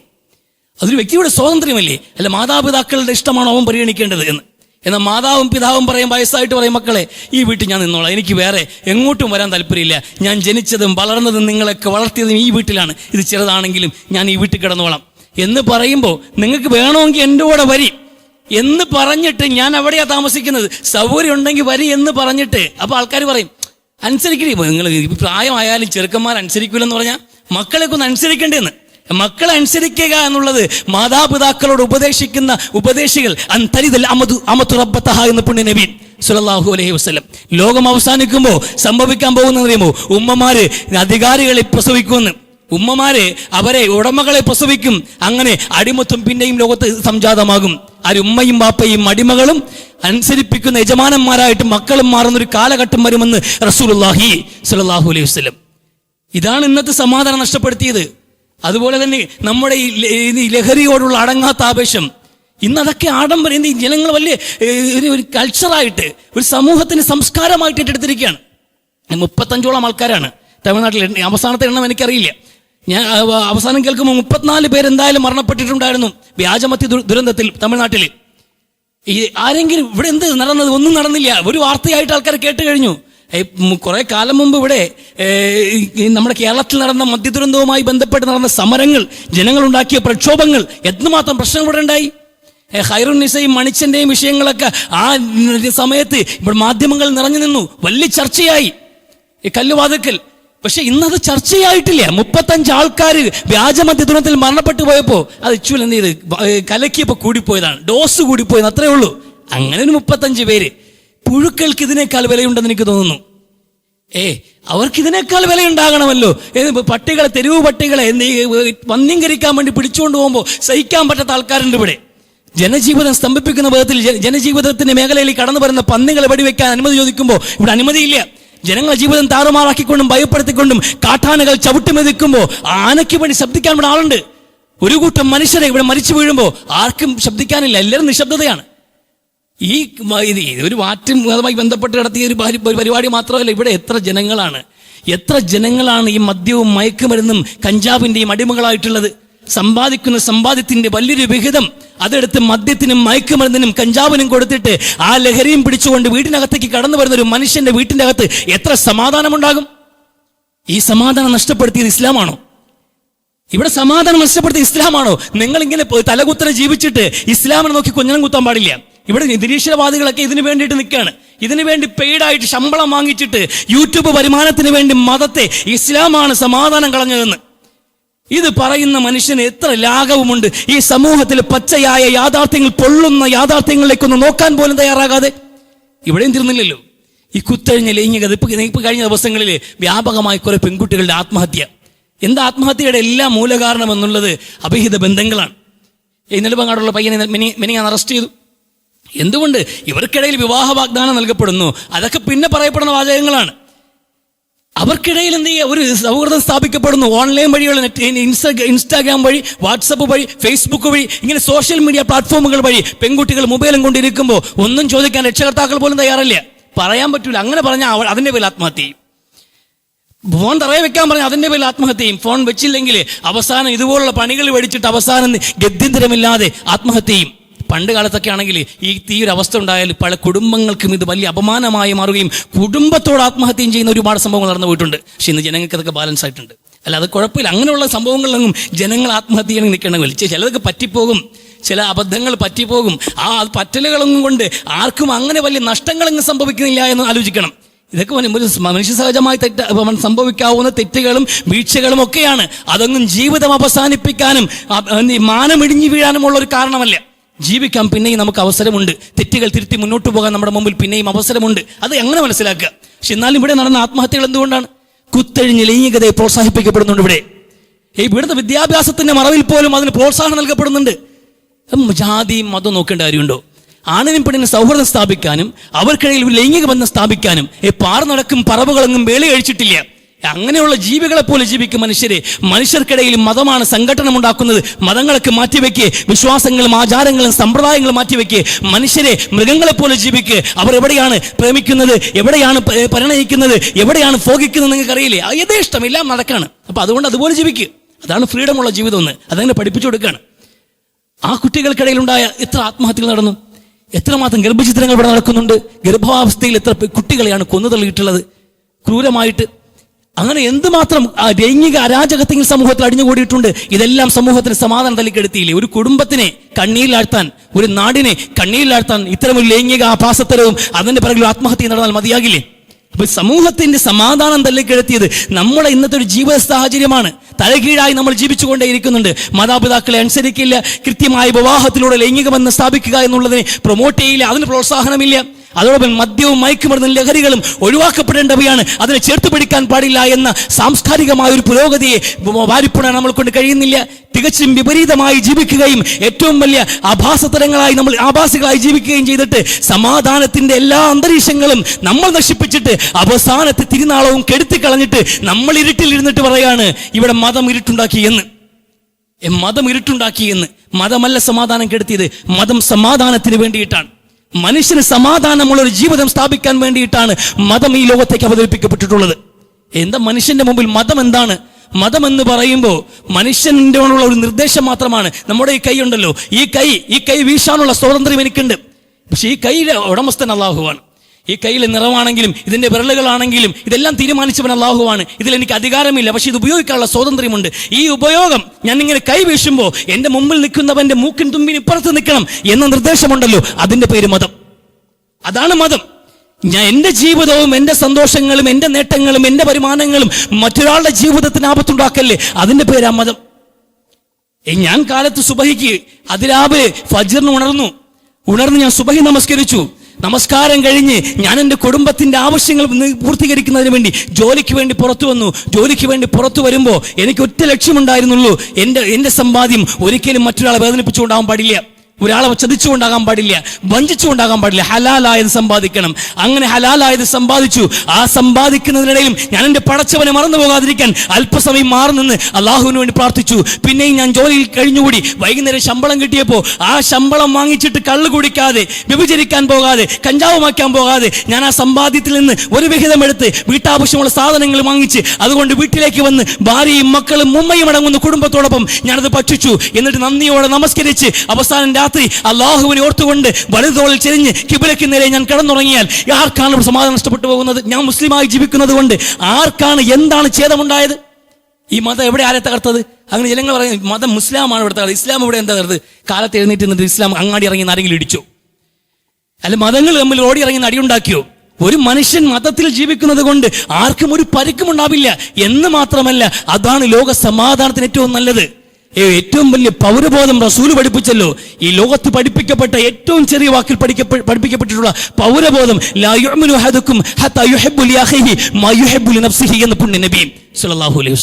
അതൊരു വ്യക്തിയുടെ സ്വാതന്ത്ര്യമല്ലേ? അല്ല മാതാപിതാക്കളുടെ ഇഷ്ടമാണോ അവൻ പരിഗണിക്കേണ്ടത് എന്ന്? എന്നാൽ മാതാവും പിതാവും പറയും വയസ്സായിട്ട് പറയും മക്കളെ ഈ വീട്ടിൽ ഞാൻ നിന്നോളാം. എനിക്ക് വേറെ എങ്ങോട്ടും വരാൻ താല്പര്യമില്ല. ഞാൻ ജനിച്ചതും വളർന്നതും നിങ്ങളൊക്കെ വളർത്തിയതും ഈ വീട്ടിലാണ്. ഇത് ചെറുതാണെങ്കിലും ഞാൻ ഈ വീട്ടിൽ കിടന്നോളാം. എന്ന് പറയുമ്പോൾ നിങ്ങൾക്ക് വേണമെങ്കിൽ എന്റെ കൂടെ വരി. എന്ന് പറഞ്ഞിട്ട് ഞാൻ അവിടെയാ താമസിക്കുന്നത്. സൗകര്യം ഉണ്ടെങ്കിൽ വരി എന്ന് പറഞ്ഞിട്ട്. അപ്പോൾ ആൾക്കാർ പറയും അനുസരിക്കണേ. നിങ്ങൾ പ്രായമായാലും ചെറുക്കന്മാർ അനുസരിക്കില്ലെന്ന് പറഞ്ഞാൽ മക്കളെ ഒന്ന് അനുസരിക്കേണ്ടതെന്ന്. മക്കളെ അനുസരിക്കുക എന്നുള്ളത് മാതാപിതാക്കളോട് ഉപദേശിക്കുന്ന ഉപദേശികൾ. അന്തരിതൽ അമതു അമതു റബ്ബത്തഹ എന്ന പുണ്യ നബീൻ സുലല്ലാഹു അലൈഹി വസ്ലം ലോകം അവസാനിക്കുമ്പോൾ സംഭവിക്കാൻ പോകുന്ന അറിയുമോ? ഉമ്മമാര് അധികാരികളെ പ്രസവിക്കുമെന്ന്. ഉമ്മമാരെ അവരെ ഉടമകളെ പ്രസവിക്കും. അങ്ങനെ അടിമത്വം പിന്നെയും ലോകത്ത് സംജാതമാകും. ആര് ഉമ്മയും ബാപ്പയും അടിമകളും അനുസരിപ്പിക്കുന്ന യജമാനന്മാരായിട്ട് മക്കളും മാറുന്ന ഒരു കാലഘട്ടം വരുമെന്ന് റസൂലുള്ളാഹി സുലല്ലാഹു അലൈഹി വസ്ലം ഇതാണ് ഇന്നത്തെ സമാധാനം നഷ്ടപ്പെടുത്തിയത്. അതുപോലെ തന്നെ നമ്മുടെ ഈ ലഹരിയോടുള്ള അടങ്ങാത്ത ആവേശം. ഇന്ന് അതൊക്കെ ആഡംബരം ഈ ജനങ്ങൾ വലിയ ഒരു- കൾച്ചറായിട്ട് ഒരു സമൂഹത്തിന് സംസ്കാരമായിട്ട് ഏറ്റെടുത്തിരിക്കുകയാണ്. മുപ്പത്തഞ്ചോളം ആൾക്കാരാണ്. തമിഴ്നാട്ടിൽ അവസാനത്തെ എണ്ണം എനിക്കറിയില്ല. ഞാൻ അവസാനം കേൾക്കുമ്പോൾ മുപ്പത്തിനാല് പേരെന്തായാലും മരണപ്പെട്ടിട്ടുണ്ടായിരുന്നു വ്യാജമത്തി ദുരന്തത്തിൽ തമിഴ്നാട്ടിൽ ഈ ആരെങ്കിലും ഇവിടെ എന്ത് നടന്നത്? ഒന്നും നടന്നില്ല. ഒരു വാർത്തയായിട്ട് ആൾക്കാർ കേട്ട് കഴിഞ്ഞു. കുറെ കാലം മുമ്പ് ഇവിടെ നമ്മുടെ കേരളത്തിൽ നടന്ന മദ്യദുരന്തവുമായി ബന്ധപ്പെട്ട് നടന്ന സമരങ്ങൾ ജനങ്ങളുണ്ടാക്കിയ പ്രക്ഷോഭങ്ങൾ എന്തുമാത്രം പ്രശ്നങ്ങൾ ഇവിടെ ഉണ്ടായി? ഏ, ഹൈറുൻ നിസയും മണിച്ചന്റെയും വിഷയങ്ങളൊക്കെ ആ സമയത്ത് ഇവിടെ മാധ്യമങ്ങൾ നിറഞ്ഞു നിന്നു. വലിയ ചർച്ചയായി. ഈ കല്ലുവാതുക്കൽ പക്ഷെ ഇന്നത് ചർച്ചയായിട്ടില്ല. മുപ്പത്തഞ്ച് ആൾക്കാർ വ്യാജമദ്യ ദുരന്തത്തിൽ മരണപ്പെട്ടു പോയപ്പോ അത് ഇച്ചുവൽ എന്ത് ചെയ്ത്? കലക്കിയപ്പോ കൂടിപ്പോയതാണ്. ഡോസ് കൂടിപ്പോയത് അത്രേ ഉള്ളൂ. അങ്ങനെ ഒരു മുപ്പത്തഞ്ച് പേര്. പുഴുക്കൾക്ക് ഇതിനേക്കാൾ വിലയുണ്ടെന്ന് എനിക്ക് തോന്നുന്നു. ഏ അവർക്ക് ഇതിനേക്കാൾ വിലയുണ്ടാകണമല്ലോ പട്ടികളെ തെരുവ് പട്ടികളെ വന്ധ്യംകരിക്കാൻ വേണ്ടി പിടിച്ചുകൊണ്ട് പോകുമ്പോൾ സഹിക്കാൻ പറ്റാത്ത ആൾക്കാരുണ്ട് ഇവിടെ. ജനജീവിതം സ്തംഭിപ്പിക്കുന്ന വിധത്തിൽ ജനജീവിതത്തിന്റെ മേഖലയിൽ കടന്നു വരുന്ന പന്നികളെ വെടിവെക്കാൻ അനുമതി ചോദിക്കുമ്പോൾ ഇവിടെ അനുമതിയില്ല. ജനങ്ങളെ ജീവിതം താറുമാറാക്കിക്കൊണ്ടും ഭയപ്പെടുത്തിക്കൊണ്ടും കാട്ടാനകൾ ചവിട്ടുമെതിക്കുമ്പോൾ ആനയ്ക്ക് വേണ്ടി ശബ്ദിക്കാൻ ഇവിടെ ആളുണ്ട്. ഒരു കൂട്ടം മനുഷ്യരെ ഇവിടെ മരിച്ചു വീഴുമ്പോൾ ആർക്കും ശബ്ദിക്കാനില്ല. എല്ലാവരും നിശബ്ദതയാണ്. ഈ ഇത് ഒരു വാറ്റും അതുമായി ബന്ധപ്പെട്ട് നടത്തിയ ഒരു പരി- ഒരു പരിപാടി മാത്രമല്ല ഇവിടെ എത്ര ജനങ്ങളാണ്? എത്ര ജനങ്ങളാണ് ഈ മദ്യവും മയക്കുമരുന്നും കഞ്ചാവിന്റെയും അടിമകളായിട്ടുള്ളത്? സമ്പാദിക്കുന്ന സമ്പാദ്യത്തിന്റെ വലിയൊരു വിഹിതം അതെടുത്ത് മദ്യത്തിനും മയക്കുമരുന്നിനും കഞ്ചാവിനും കൊടുത്തിട്ട് ആ ലഹരിയും പിടിച്ചുകൊണ്ട് വീടിനകത്തേക്ക് കടന്നു വരുന്ന ഒരു മനുഷ്യന്റെ വീട്ടിന്റെ അകത്ത് എത്ര സമാധാനമുണ്ടാകും? ഈ സമാധാനം നഷ്ടപ്പെടുത്തിയത് ഇസ്ലാമാണോ? ഇവിടെ സമാധാനം നഷ്ടപ്പെടുത്തിയ ഇസ്ലാമാണോ? നിങ്ങൾ ഇങ്ങനെ തലകുത്തര ജീവിച്ചിട്ട് ഇസ്ലാമിനെ നോക്കി കുഞ്ഞനം കുത്താൻ പാടില്ല. ഇവിടെ നിരീശ്വരവാദികളൊക്കെ ഇതിനു വേണ്ടിയിട്ട് നിൽക്കുകയാണ്. ഇതിനു വേണ്ടി പെയ്ഡായിട്ട് ശമ്പളം വാങ്ങിച്ചിട്ട് യൂട്യൂബ് വരുമാനത്തിന് വേണ്ടി മതത്തെ ഇസ്ലാമാണ് സമാധാനം കളഞ്ഞതെന്ന്. ഇത് പറയുന്ന മനുഷ്യന് എത്ര ലാഘവമുണ്ട്. ഈ സമൂഹത്തിൽ പച്ചയായ യാഥാർത്ഥ്യങ്ങൾ പൊള്ളുന്ന യാഥാർത്ഥ്യങ്ങളിലേക്കൊന്ന് നോക്കാൻ പോലും തയ്യാറാകാതെ. ഇവിടെയും തീർന്നില്ലല്ലോ ഈ കുത്തഴിഞ്ഞ ലൈംഗികത ഇപ്പൊ കഴിഞ്ഞ ദിവസങ്ങളിൽ വ്യാപകമായി കുറെ പെൺകുട്ടികളുടെ ആത്മഹത്യ. എന്താ ആത്മഹത്യയുടെ എല്ലാ മൂലകാരണം എന്നുള്ളത് അഭിഹിത ബന്ധങ്ങളാണ്. ഈ നെടുമങ്ങാടുള്ള പയ്യനെ മിനി മിനിങ്ങാൻ അറസ്റ്റ് ചെയ്തു. എന്തുകൊണ്ട് ഇവർക്കിടയിൽ വിവാഹ വാഗ്ദാനം നൽകപ്പെടുന്നു? അതൊക്കെ പിന്നെ പറയപ്പെടുന്ന വാചകങ്ങളാണ്. അവർക്കിടയിൽ എന്ത് ചെയ്യുക ഒരു സൗഹൃദം സ്ഥാപിക്കപ്പെടുന്നു. ഓൺലൈൻ വഴിയുള്ള നെറ്റ് ഇൻസ്റ്റാ ഇൻസ്റ്റാഗ്രാം വഴി വാട്സപ്പ് വഴി ഫേസ്ബുക്ക് വഴി ഇങ്ങനെ സോഷ്യൽ മീഡിയ പ്ലാറ്റ്ഫോമുകൾ വഴി പെൺകുട്ടികൾ മൊബൈലും കൊണ്ടിരിക്കുമ്പോൾ ഒന്നും ചോദിക്കാൻ രക്ഷകർത്താക്കൾ പോലും തയ്യാറല്ല. പറയാൻ പറ്റൂല. അങ്ങനെ പറഞ്ഞാൽ അവൾ അതിന്റെ പേരിൽ ആത്മഹത്യ ചെയ്യും. ഫോൺ തറയെ വെക്കാൻ പറഞ്ഞ അതിന്റെ പേരിൽ ആത്മഹത്യ ചെയ്യും. ഫോൺ വെച്ചില്ലെങ്കിൽ അവസാനം ഇതുപോലുള്ള പണികൾ മേടിച്ചിട്ട് അവസാനം ഗത്യന്തരമില്ലാതെ ആത്മഹത്യ ചെയ്യും. പണ്ട് കാലത്തൊക്കെ ആണെങ്കിൽ ഈ ഒരു അവസ്ഥ ഉണ്ടായാൽ പല കുടുംബങ്ങൾക്കും ഇത് വലിയ അപമാനമായി മാറുകയും കുടുംബത്തോട് ആത്മഹത്യയും ചെയ്യുന്ന ഒരുപാട് സംഭവങ്ങൾ നടന്നു പോയിട്ടുണ്ട്. പക്ഷെ ഇന്ന് ജനങ്ങൾക്ക് അതൊക്കെ ബാലൻസ് ആയിട്ടുണ്ട്. അല്ല അത് കുഴപ്പമില്ല. അങ്ങനെയുള്ള സംഭവങ്ങളിലൊന്നും ജനങ്ങൾ ആത്മഹത്യ ചെയ്യണമെങ്കിൽ നിൽക്കണമെങ്കിൽ ചിലതൊക്കെ പറ്റിപ്പോകും. ചില അബദ്ധങ്ങൾ പറ്റിപ്പോകും. ആ പറ്റലുകളൊന്നും കൊണ്ട് ആർക്കും അങ്ങനെ വലിയ നഷ്ടങ്ങളൊന്നും സംഭവിക്കുന്നില്ല എന്ന് ആലോചിക്കണം. ഇതൊക്കെ മനുഷ്യ സഹജമായി തെറ്റ സംഭവിക്കാവുന്ന തെറ്റുകളും വീഴ്ചകളും ഒക്കെയാണ്. അതൊന്നും ജീവിതം അവസാനിപ്പിക്കാനും മാനമിടിഞ്ഞു വീഴാനുമുള്ള ഒരു കാരണമല്ല. ജീവിക്കാൻ പിന്നെയും നമുക്ക് അവസരമുണ്ട്. തെറ്റുകൾ തിരുത്തി മുന്നോട്ട് പോകാൻ നമ്മുടെ മുമ്പിൽ പിന്നെയും അവസരമുണ്ട്. അത് എങ്ങനെ മനസ്സിലാക്കുക? പക്ഷെ എന്നാലും ഇവിടെ നടന്ന ആത്മഹത്യകൾ എന്തുകൊണ്ടാണ്? കുത്തഴിഞ്ഞ് ലൈംഗികതയെ പ്രോത്സാഹിപ്പിക്കപ്പെടുന്നുണ്ട് ഇവിടെ. ഈ ഇവിടുത്തെ വിദ്യാഭ്യാസത്തിന്റെ മറവിൽ പോലും അതിന് പ്രോത്സാഹനം നൽകപ്പെടുന്നുണ്ട്. ജാതിയും മതം നോക്കേണ്ട കാര്യമുണ്ടോ? ആണിനും പെണ്ണിനും സൗഹൃദം സ്ഥാപിക്കാനും അവർക്കിടയിൽ ഒരു ലൈംഗിക ബന്ധം സ്ഥാപിക്കാനും ഈ പാറ നടക്കും പറവുകളൊന്നും വേളി കഴിച്ചിട്ടില്ല അങ്ങനെയുള്ള ജീവികളെ പോലെ ജീവിക്കും മനുഷ്യരെ. മനുഷ്യർക്കിടയിൽ മതമാണ് സംഘടനം ഉണ്ടാക്കുന്നത് മതങ്ങളൊക്കെ മാറ്റിവെക്കുക വിശ്വാസങ്ങളും ആചാരങ്ങളും സമ്പ്രദായങ്ങളും മാറ്റിവെക്കുക മനുഷ്യരെ മൃഗങ്ങളെ പോലെ ജീവിക്കുക അവർ എവിടെയാണ് പ്രേമിക്കുന്നത്? എവിടെയാണ് പരിണയിക്കുന്നത്? എവിടെയാണ് ഭോഗിക്കുന്നത് നിങ്ങൾക്ക് അറിയില്ലേ ആ യഥേഷ്ടം എല്ലാം നടക്കാണ്. അപ്പൊ അതുകൊണ്ട് അതുപോലെ ജീവിക്കുക അതാണ് ഫ്രീഡം ഉള്ള ജീവിതം എന്ന്. അതങ്ങനെ പഠിപ്പിച്ചു കൊടുക്കുകയാണ്. ആ കുട്ടികൾക്കിടയിലുണ്ടായ എത്ര ആത്മഹത്യകൾ നടന്നു? എത്രമാത്രം ഗർഭചിത്രങ്ങൾ ഇവിടെ നടക്കുന്നുണ്ട്? ഗർഭാവസ്ഥയിൽ എത്ര കുട്ടികളെയാണ് കൊന്നു തള്ളിയിട്ടുള്ളത്? ക്രൂരമായിട്ട് അങ്ങനെ എന്തുമാത്രം ലൈംഗിക അരാജകത്വങ്ങൾ സമൂഹത്തിൽ അടിഞ്ഞുകൂടിയിട്ടുണ്ട്. ഇതെല്ലാം സമൂഹത്തിന് സമാധാനം തല്ലിക്കെടുത്തിയില്ലേ ഒരു കുടുംബത്തിനെ കണ്ണീരിലാഴ്ത്താൻ ഒരു നാടിനെ കണ്ണീരിലാഴ്ത്താൻ ഇത്തരം ഒരു ലൈംഗിക ആഭാസത്തരവും അതിന്റെ പിറകിൽ ആത്മഹത്യ നടന്നാൽ മതിയാകില്ലേ? അപ്പൊ സമൂഹത്തിന്റെ സമാധാനം തല്ലിക്കെടുത്തിയത് നമ്മുടെ ഇന്നത്തെ ഒരു ജീവിത സാഹചര്യമാണ്. തലകീഴായി നമ്മൾ ജീവിച്ചുകൊണ്ടേയിരിക്കുന്നുണ്ട്. മാതാപിതാക്കളെ അനുസരിക്കില്ല കൃത്യമായ വിവാഹത്തിലൂടെ ലൈംഗികമെന്ന് സ്ഥാപിക്കുക എന്നുള്ളതിനെ പ്രൊമോട്ട് ചെയ്യില്ല അതിന് പ്രോത്സാഹനമില്ല. അതോടൊപ്പം മദ്യവും മയക്കുമരുന്നും ലഹരികളും ഒഴിവാക്കപ്പെടേണ്ടവയാണ്. അതിനെ ചേർത്ത് പിടിക്കാൻ പാടില്ല എന്ന സാംസ്കാരികമായ ഒരു പുരോഗതിയെ വാരിപ്പുണാൻ നമ്മൾ കൊണ്ട് കഴിയുന്നില്ല. തികച്ചും വിപരീതമായി ജീവിക്കുകയും ഏറ്റവും വലിയ ആഭാസതരങ്ങളായി നമ്മൾ ആഭാസികളായി ജീവിക്കുകയും ചെയ്തിട്ട് സമാധാനത്തിന്റെ എല്ലാ അന്തരീക്ഷങ്ങളും നമ്മൾ നശിപ്പിച്ചിട്ട് അവസാനത്തെ തിരുനാളവും കെടുത്തി കളഞ്ഞിട്ട് നമ്മൾ ഇരുട്ടിലിരുന്നിട്ട് പറയാണ് ഇവിടെ മതം ഇരുട്ടുണ്ടാക്കി എന്ന്. മതം ഇരുട്ടുണ്ടാക്കി എന്ന്. മതമല്ല സമാധാനം കെടുത്തിയത്. മതം സമാധാനത്തിന് വേണ്ടിയിട്ടാണ്. മനുഷ്യന് സമാധാനമുള്ള ഒരു ജീവിതം സ്ഥാപിക്കാൻ വേണ്ടിയിട്ടാണ് മതം ഈ ലോകത്തേക്ക് അവതരിപ്പിക്കപ്പെട്ടിട്ടുള്ളത്. എന്താ മനുഷ്യന്റെ മുമ്പിൽ മതം എന്താണ്? മതം എന്ന് പറയുമ്പോൾ മനുഷ്യന്റെ ഒരു നിർദ്ദേശം മാത്രമാണ്. നമ്മുടെ ഈ കൈ ഉണ്ടല്ലോ. ഈ കൈ ഈ കൈ വീശാനുള്ള സ്വാതന്ത്ര്യം എനിക്കുണ്ട്. പക്ഷെ ഈ കൈയിലെ ഉടമസ്ഥൻ അള്ളാഹുവാണ്. ഈ കയ്യിലെ നിറമാണെങ്കിലും ഇതിന്റെ വിരലുകളാണെങ്കിലും ഇതെല്ലാം തീരുമാനിച്ചവൻ അള്ളാഹുവാണ് ഇതിൽ എനിക്ക് അധികാരമില്ല പക്ഷേ ഇത് ഉപയോഗിക്കാനുള്ള സ്വാതന്ത്ര്യമുണ്ട്. ഈ ഉപയോഗം ഞാൻ ഇങ്ങനെ കൈ വീശുമ്പോൾ എന്റെ മുമ്പിൽ നിൽക്കുന്നവന്റെ മൂക്കിൻ തുമ്പിന് ഇപ്പുറത്ത് നിൽക്കണം എന്ന നിർദ്ദേശമുണ്ടല്ലോ അതിന്റെ പേര് മതം. അതാണ് മതം. ഞാൻ എന്റെ ജീവിതവും എന്റെ സന്തോഷങ്ങളും എന്റെ നേട്ടങ്ങളും എന്റെ വരുമാനങ്ങളും മറ്റൊരാളുടെ ജീവിതത്തിന് ആപത്തുണ്ടാക്കല്ലേ? അതിന്റെ പേരാ മതം. ഞാൻ കാലത്ത് സുബഹിക്ക് അതിരാവിലെ ഫജറിന് ഉണർന്നു. ഉണർന്ന് ഞാൻ സുബഹി നമസ്കരിച്ചു. നമസ്കാരം കഴിഞ്ഞ് ഞാൻ എന്റെ കുടുംബത്തിന്റെ ആവശ്യങ്ങൾ പൂർത്തീകരിക്കുന്നതിന് വേണ്ടി ജോലിക്ക് വേണ്ടി പുറത്തു വന്നു. ജോലിക്ക് വേണ്ടി പുറത്തു വരുമ്പോൾ എനിക്ക് ഒറ്റ ലക്ഷ്യമുണ്ടായിരുന്നുള്ളൂ. എന്റെ എന്റെ സമ്പാദ്യം ഒരിക്കലും മറ്റൊരാളെ വേദനിപ്പിച്ചുകൊണ്ടാവാൻ പാടില്ല. ഒരാളെ ചതിച്ചുകൊണ്ടാകാൻ പാടില്ല വഞ്ചിച്ചുകൊണ്ടാകാൻ പാടില്ല. ഹലാലായത് സമ്പാദിക്കണം. അങ്ങനെ ഹലാലായത് സമ്പാദിച്ചു. ആ സമ്പാദിക്കുന്നതിനിടയിൽ ഞാൻ എന്റെ പടച്ചവനെ മറന്നു പോകാതിരിക്കാൻ അല്പസമയം മാറി നിന്ന് അള്ളാഹുവിന് വേണ്ടി പ്രാർത്ഥിച്ചു. പിന്നെയും ഞാൻ ജോലിയിൽ കഴിഞ്ഞുകൂടി. വൈകുന്നേരം ശമ്പളം കിട്ടിയപ്പോൾ ആ ശമ്പളം വാങ്ങിച്ചിട്ട് കള്ളു കുടിക്കാതെ വ്യഭിചരിക്കാൻ പോകാതെ കഞ്ചാവ് മാക്കാൻ പോകാതെ ഞാൻ ആ സമ്പാദ്യത്തിൽ നിന്ന് ഒരു വിഹിതം എടുത്ത് വീട്ടാവശ്യമുള്ള സാധനങ്ങൾ വാങ്ങിച്ച് അതുകൊണ്ട് വീട്ടിലേക്ക് വന്ന് ഭാര്യയും മക്കളും മുമ്മയും അടങ്ങുന്ന കുടുംബത്തോടൊപ്പം ഞാനത് ഭക്ഷിച്ചു. എന്നിട്ട് നന്ദിയോടെ നമസ്കരിച്ച് അവസാനം രാത്രി അള്ളാഹുവിനെ ഓർത്തുകൊണ്ട് വലുതോളിൽ ചെരിഞ്ഞ് കിബിലയ്ക്ക് നേരെ ഞാൻ കിടന്നുറങ്ങിയാൽ ആർക്കാണ് സമാധാനം നഷ്ടപ്പെട്ടു പോകുന്നത്? ഞാൻ മുസ്ലിമായി ജീവിക്കുന്നത് കൊണ്ട് ആർക്കാണ് എന്താണ് ഛേദമുണ്ടായത്? ഈ മതം എവിടെ ആരെ തകർത്തത്? അങ്ങനെ ജനങ്ങൾ പറയുന്നത് മതം മുസ്ലാമാണ് ഇവിടെ തകർത്തത്. ഇസ്ലാം ഇവിടെ എന്താ തകർത്തത്? കാലത്ത് എഴുന്നേറ്റ് നിന്നിട്ട് ഇസ്ലാം അങ്ങാടി ഇറങ്ങി ആരെങ്കിലും ഇടിച്ചോ? അല്ല മതങ്ങൾ തമ്മിൽ ഓടി ഇറങ്ങി നടിയുണ്ടാക്കിയോ ഒരു മനുഷ്യൻ മതത്തിൽ ജീവിക്കുന്നത് കൊണ്ട് ആർക്കും ഒരു പരിക്കും ഉണ്ടാവില്ല എന്ന് മാത്രമല്ല അതാണ് ലോക സമാധാനത്തിന് ഏറ്റവും നല്ലത്. ഏറ്റവും വലിയ പൗരബോധം റസൂൽ പഠിപ്പിച്ചല്ലോ. ഈ ലോകത്ത് പഠിപ്പിക്കപ്പെട്ട ഏറ്റവും ചെറിയ വാക്കിൽ പഠിപ്പിക്കപ്പെട്ടിട്ടുള്ള പൗരബോധം എന്ന് പുണ്യ നബി അലൈഹി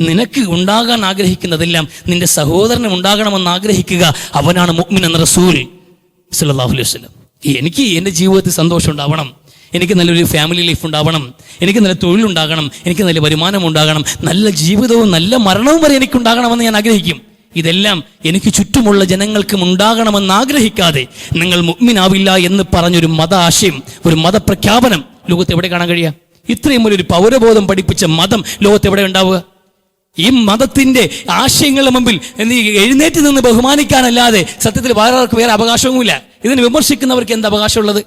നിനക്ക് ഉണ്ടാകാൻ ആഗ്രഹിക്കുന്നതെല്ലാം നിന്റെ സഹോദരന് ഉണ്ടാകണമെന്ന് ആഗ്രഹിക്കുക അവനാണ് മുഗ്മിൻ എന്ന റസൂൽ സല്ലല്ലാഹു അലൈഹി വസല്ലം. ഈ എനിക്ക് എന്റെ ജീവിതത്തിൽ സന്തോഷം ഉണ്ടാവണം. എനിക്ക് നല്ലൊരു ഫാമിലി ലൈഫ് ഉണ്ടാവണം. എനിക്ക് നല്ല തൊഴിലുണ്ടാകണം എനിക്ക് നല്ല വരുമാനം ഉണ്ടാകണം. നല്ല ജീവിതവും നല്ല മരണവും വരെ എനിക്ക് ഉണ്ടാകണമെന്ന് ഞാൻ ആഗ്രഹിക്കും. ഇതെല്ലാം എനിക്ക് ചുറ്റുമുള്ള ജനങ്ങൾക്കും ഉണ്ടാകണമെന്ന് ആഗ്രഹിക്കാതെ നിങ്ങൾ മുഗ്മിനാവില്ല എന്ന് പറഞ്ഞൊരു മത ആശയം ഒരു മതപ്രഖ്യാപനം ലോകത്ത് എവിടെ കാണാൻ കഴിയുക ഇത്രയും ഒരു പൗരബോധം പഠിപ്പിച്ച മതം ലോകത്ത് എവിടെ ഉണ്ടാവുക? ഈ മതത്തിന്റെ ആശയങ്ങളുടെ മുമ്പിൽ എഴുന്നേറ്റ് നിന്ന് ബഹുമാനിക്കാനല്ലാതെ സത്യത്തിൽ വേറെ വേറെ അവകാശവുമില്ല. ഇതിന് വിമർശിക്കുന്നവർക്ക് എന്ത് അവകാശമുള്ളത്?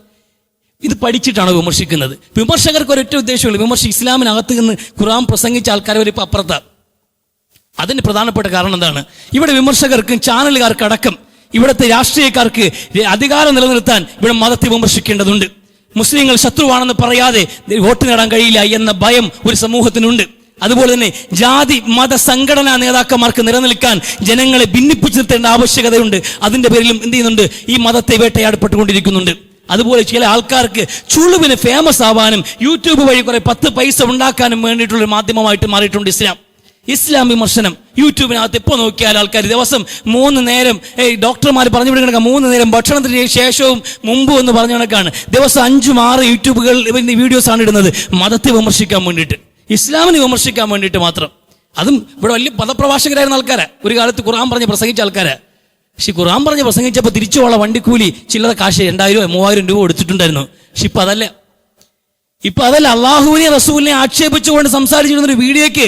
ഇത് പഠിച്ചിട്ടാണ് വിമർശിക്കുന്നത്. വിമർശകർക്ക് ഒരൊറ്റ ഉദ്ദേശമുള്ളൂ വിമർശ ഇസ്ലാമിനകത്ത് നിന്ന് ഖുറാൻ പ്രസംഗിച്ച ആൾക്കാർ ഒരു അപ്പുറത്ത്. അതിന് പ്രധാനപ്പെട്ട കാരണം എന്താണ്? ഇവിടെ വിമർശകർക്കും ചാനലുകാർക്കടക്കം ഇവിടുത്തെ രാഷ്ട്രീയക്കാർക്ക് അധികാരം നിലനിർത്താൻ ഇവിടെ മതത്തെ വിമർശിക്കേണ്ടതുണ്ട്. മുസ്ലിങ്ങൾ ശത്രുവാണെന്ന് പറയാതെ വോട്ട് നേടാൻ കഴിയില്ല എന്ന ഭയം ഒരു സമൂഹത്തിനുണ്ട്. അതുപോലെ തന്നെ ജാതി മത സംഘടനാ നേതാക്കന്മാർക്ക് നിലനിൽക്കാൻ ജനങ്ങളെ ഭിന്നിപ്പിച്ചു നിർത്തേണ്ട ആവശ്യകതയുണ്ട്. അതിന്റെ പേരിലും എന്ത് ചെയ്യുന്നുണ്ട്? ഈ മതത്തെ വേട്ടയാടപ്പെട്ടുകൊണ്ടിരിക്കുന്നുണ്ട്. അതുപോലെ ചില ആൾക്കാർക്ക് ചുളുവിന് ഫേമസ് ആവാനും യൂട്യൂബ് വഴി കുറെ പത്ത് പൈസ ഉണ്ടാക്കാനും വേണ്ടിയിട്ടുള്ള മാധ്യമമായിട്ട് മാറിയിട്ടുണ്ട് ഇസ്ലാം. ഇസ്ലാം വിമർശനം. യൂട്യൂബിനകത്ത് ഇപ്പോൾ നോക്കിയാൽ ആൾക്കാർ ദിവസം മൂന്ന് നേരം ഡോക്ടർമാർ പറഞ്ഞു വിടുന്ന മൂന്ന് നേരം ഭക്ഷണത്തിന് ശേഷവും മുമ്പും എന്ന് പറഞ്ഞു കണക്കാണ്. ദിവസം അഞ്ചും ആറ് യൂട്യൂബുകൾ വീഡിയോസ് ആണ് ഇടുന്നത്. മതത്തെ വിമർശിക്കാൻ വേണ്ടിയിട്ട്. ഇസ്ലാമിനെ വിമർശിക്കാൻ വേണ്ടിയിട്ട് മാത്രം. അതും ഇവിടെ വലിയ പദപ്രഭാഷകരായിരുന്ന ആൾക്കാരാ. ഒരു കാലത്ത് ഖുർആൻ പറഞ്ഞ് പ്രസംഗിച്ച ആൾക്കാരാ. പക്ഷെ ഖുർആൻ പറഞ്ഞ് പ്രസംഗിച്ചപ്പോൾ തിരിച്ചുള്ള വണ്ടിക്കൂലി ചില്ലറ കാശ് രണ്ടായിരം മൂവായിരം രൂപ എടുത്തിട്ടുണ്ടായിരുന്നു പക്ഷെ ഇപ്പൊ അതല്ല. ഇപ്പൊ അതല്ല അള്ളാഹുവിനെ റസൂലിനെ ആക്ഷേപിച്ചുകൊണ്ട് സംസാരിച്ചിരുന്ന ഒരു വീഡിയോയ്ക്ക്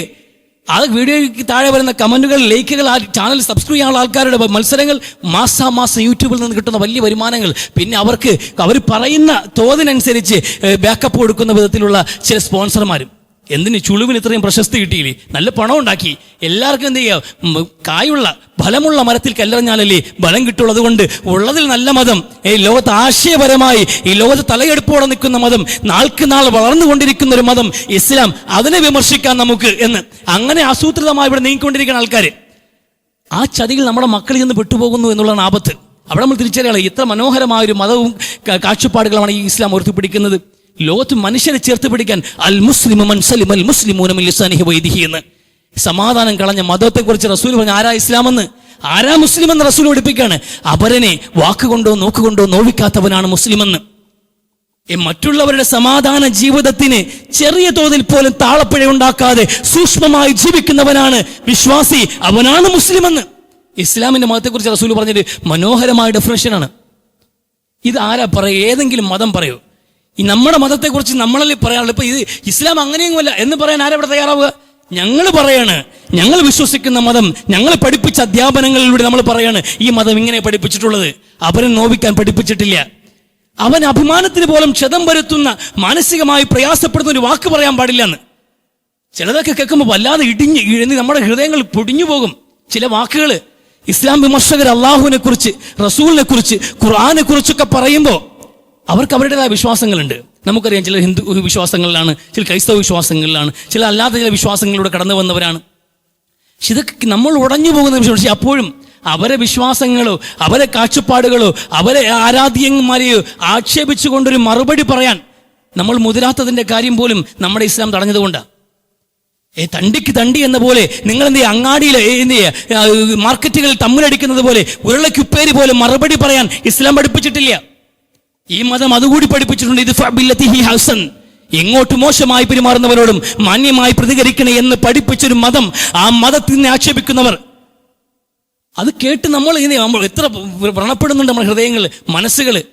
ആ വീഡിയോയ്ക്ക് താഴെ വരുന്ന കമന്റുകൾ ലൈക്കുകൾ ആ ചാനൽ സബ്സ്ക്രൈബ് ചെയ്യാനുള്ള ആൾക്കാരുടെ മത്സരങ്ങൾ മാസാ മാസം യൂട്യൂബിൽ നിന്ന് കിട്ടുന്ന വലിയ വരുമാനങ്ങൾ. പിന്നെ അവർക്ക് അവർ പറയുന്ന തോതിനനുസരിച്ച് ബാക്കപ്പ് കൊടുക്കുന്ന വിധത്തിലുള്ള ചില സ്പോൺസർമാരും എന്തിന് ചുളുവിന് ഇത്രയും പ്രശസ്തി കിട്ടിയില്ലേ? നല്ല പണം ഉണ്ടാക്കി. എല്ലാവർക്കും എന്ത് ചെയ്യുക കായുള്ള ഫലമുള്ള മരത്തിൽ കല്ലെറിഞ്ഞാലല്ലേ ബലം കിട്ടുള്ളത് കൊണ്ട് ഉള്ളതിൽ നല്ല മതം. ഈ ലോകത്ത് ആശയപരമായി ഈ ലോകത്ത് തലയെടുപ്പോടെ നിൽക്കുന്ന മതം നാൾക്ക് നാൾ വളർന്നുകൊണ്ടിരിക്കുന്ന ഒരു മതം ഇസ്ലാം അതിനെ വിമർശിക്കാൻ നമുക്ക് എന്ന്. അങ്ങനെ ആസൂത്രിതമായി ഇവിടെ നീങ്ങിക്കൊണ്ടിരിക്കുന്ന ആൾക്കാർ ആ ചതിയിൽ നമ്മുടെ മക്കളിൽ നിന്ന് പെട്ടുപോകുന്നു എന്നുള്ളതാണ് ആപത്ത്. അവിടെ നമ്മൾ തിരിച്ചറിയാം ഇത്ര മനോഹരമായ ഒരു മതവും കാഴ്ചപ്പാടുകളുമാണ് ഈ ഇസ്ലാം ഉയർത്തിപ്പിടിക്കുന്നത്. ലോകത്ത് മനുഷ്യരെ ചേർത്ത് പിടിക്കാൻ അൽ മുസ്ലിം മൻ സലിം അൽ മുസ്ലിമൂന ലിസാനിഹി വൈദിഹി എന്ന്. സമാധാനം കളഞ്ഞ മതത്തെക്കുറിച്ച് റസൂൽ പറഞ്ഞ ആരാ ഇസ്ലാമെന്ന്? ആരാ മുസ്ലിം എന്ന് റസൂൽ പഠിപ്പിക്കാണ്? അവരനെ വാക്കുകൊണ്ടോ നോക്കുകൊണ്ടോ നോവിക്കാത്തവനാണ് മുസ്ലിമെന്ന്. ഈ മറ്റുള്ളവരുടെ സമാധാന ജീവിതത്തിന് ചെറിയ തോതിൽ പോലും താളപ്പിഴ ഉണ്ടാക്കാതെ സൂക്ഷ്മമായി ജീവിക്കുന്നവനാണ് വിശ്വാസി അവനാണ് മുസ്ലിം എന്ന് ഇസ്ലാമിന്റെ മതത്തെക്കുറിച്ച് റസൂൽ പറഞ്ഞൊരു മനോഹരമായ ഡെഫിനേഷനാണ് ഇത് ആരാ പറയുക ഏതെങ്കിലും മതം പറയൂ. ഈ നമ്മുടെ മതത്തെക്കുറിച്ച് നമ്മളല്ലേ പറയാനുള്ളൂ? ഇപ്പൊ ഇത് ഇസ്ലാം അങ്ങനെയൊന്നുമല്ല. എന്ന് പറയാൻ ആരവിടെ തയ്യാറാവുക? ഞങ്ങൾ പറയാണ്. ഞങ്ങൾ വിശ്വസിക്കുന്ന മതം ഞങ്ങൾ പഠിപ്പിച്ച അധ്യാപനങ്ങളിലൂടെ നമ്മൾ പറയാണ് ഈ മതം ഇങ്ങനെ പഠിപ്പിച്ചിട്ടുള്ളത്. അവരെ നോവിക്കാൻ പഠിപ്പിച്ചിട്ടില്ല. അവൻ അഭിമാനത്തിന് പോലും ക്ഷതം വരുത്തുന്ന മാനസികമായി പ്രയാസപ്പെടുന്ന ഒരു വാക്ക് പറയാൻ പാടില്ല എന്ന് ചിലതൊക്കെ കേൾക്കുമ്പോൾ വല്ലാതെ ഇടിഞ്ഞ് ഇഴഞ്ഞ് നമ്മുടെ ഹൃദയങ്ങൾ പൊടിഞ്ഞു പോകും. ചില വാക്കുകൾ ഇസ്ലാം വിമർശകർ അള്ളാഹുവിനെ കുറിച്ച് റസൂലിനെ കുറിച്ച് ഖുർആാനെ കുറിച്ചൊക്കെ പറയുമ്പോൾ അവർക്ക് അവരുടേതായ വിശ്വാസങ്ങളുണ്ട്. നമുക്കറിയാം ചില ഹിന്ദു വിശ്വാസങ്ങളിലാണ് ചില ക്രൈസ്തവ വിശ്വാസങ്ങളിലാണ് ചില അല്ലാത്ത ചില വിശ്വാസങ്ങളിലൂടെ കടന്നു വന്നവരാണ് പക്ഷെ ഇതൊക്കെ നമ്മൾ ഉടഞ്ഞു പോകുന്ന വിഷയം പക്ഷെ അപ്പോഴും അവരെ വിശ്വാസങ്ങളോ അവരെ കാഴ്ചപ്പാടുകളോ അവരെ ആരാധ്യന്മാരെയോ ആക്ഷേപിച്ചുകൊണ്ടൊരു മറുപടി പറയാൻ നമ്മൾ മുതിരാത്തതിന്റെ കാര്യം പോലും നമ്മുടെ ഇസ്ലാം തടഞ്ഞതുകൊണ്ടാണ് ഏ തണ്ടിക്ക് തണ്ടി എന്ന പോലെ നിങ്ങൾ എന്ത് അങ്ങാടിയിൽ എന്ത് മാർക്കറ്റുകളിൽ തമ്മിലടിക്കുന്നത് പോലെ ഉരുളക്കുപ്പേരി പോലെ മറുപടി പറയാൻ ഇസ്ലാം പഠിപ്പിച്ചിട്ടില്ല. ഈ മതം അതുകൂടി പഠിപ്പിച്ചിട്ടുണ്ട് ഇത് ഹസൻ. എങ്ങോട്ട് മോശമായി പെരുമാറുന്നവരോടും മാന്യമായി പ്രതികരിക്കണേ എന്ന് പഠിപ്പിച്ചൊരു മതം ആ മതത്തിനെ ആക്ഷേപിക്കുന്നവർ. അത് കേട്ട് നമ്മൾ ഇങ്ങനെ നമ്മൾ എത്ര വ്രണപ്പെടുന്നുണ്ട് നമ്മുടെ ഹൃദയങ്ങൾ മനസ്സുകൾ.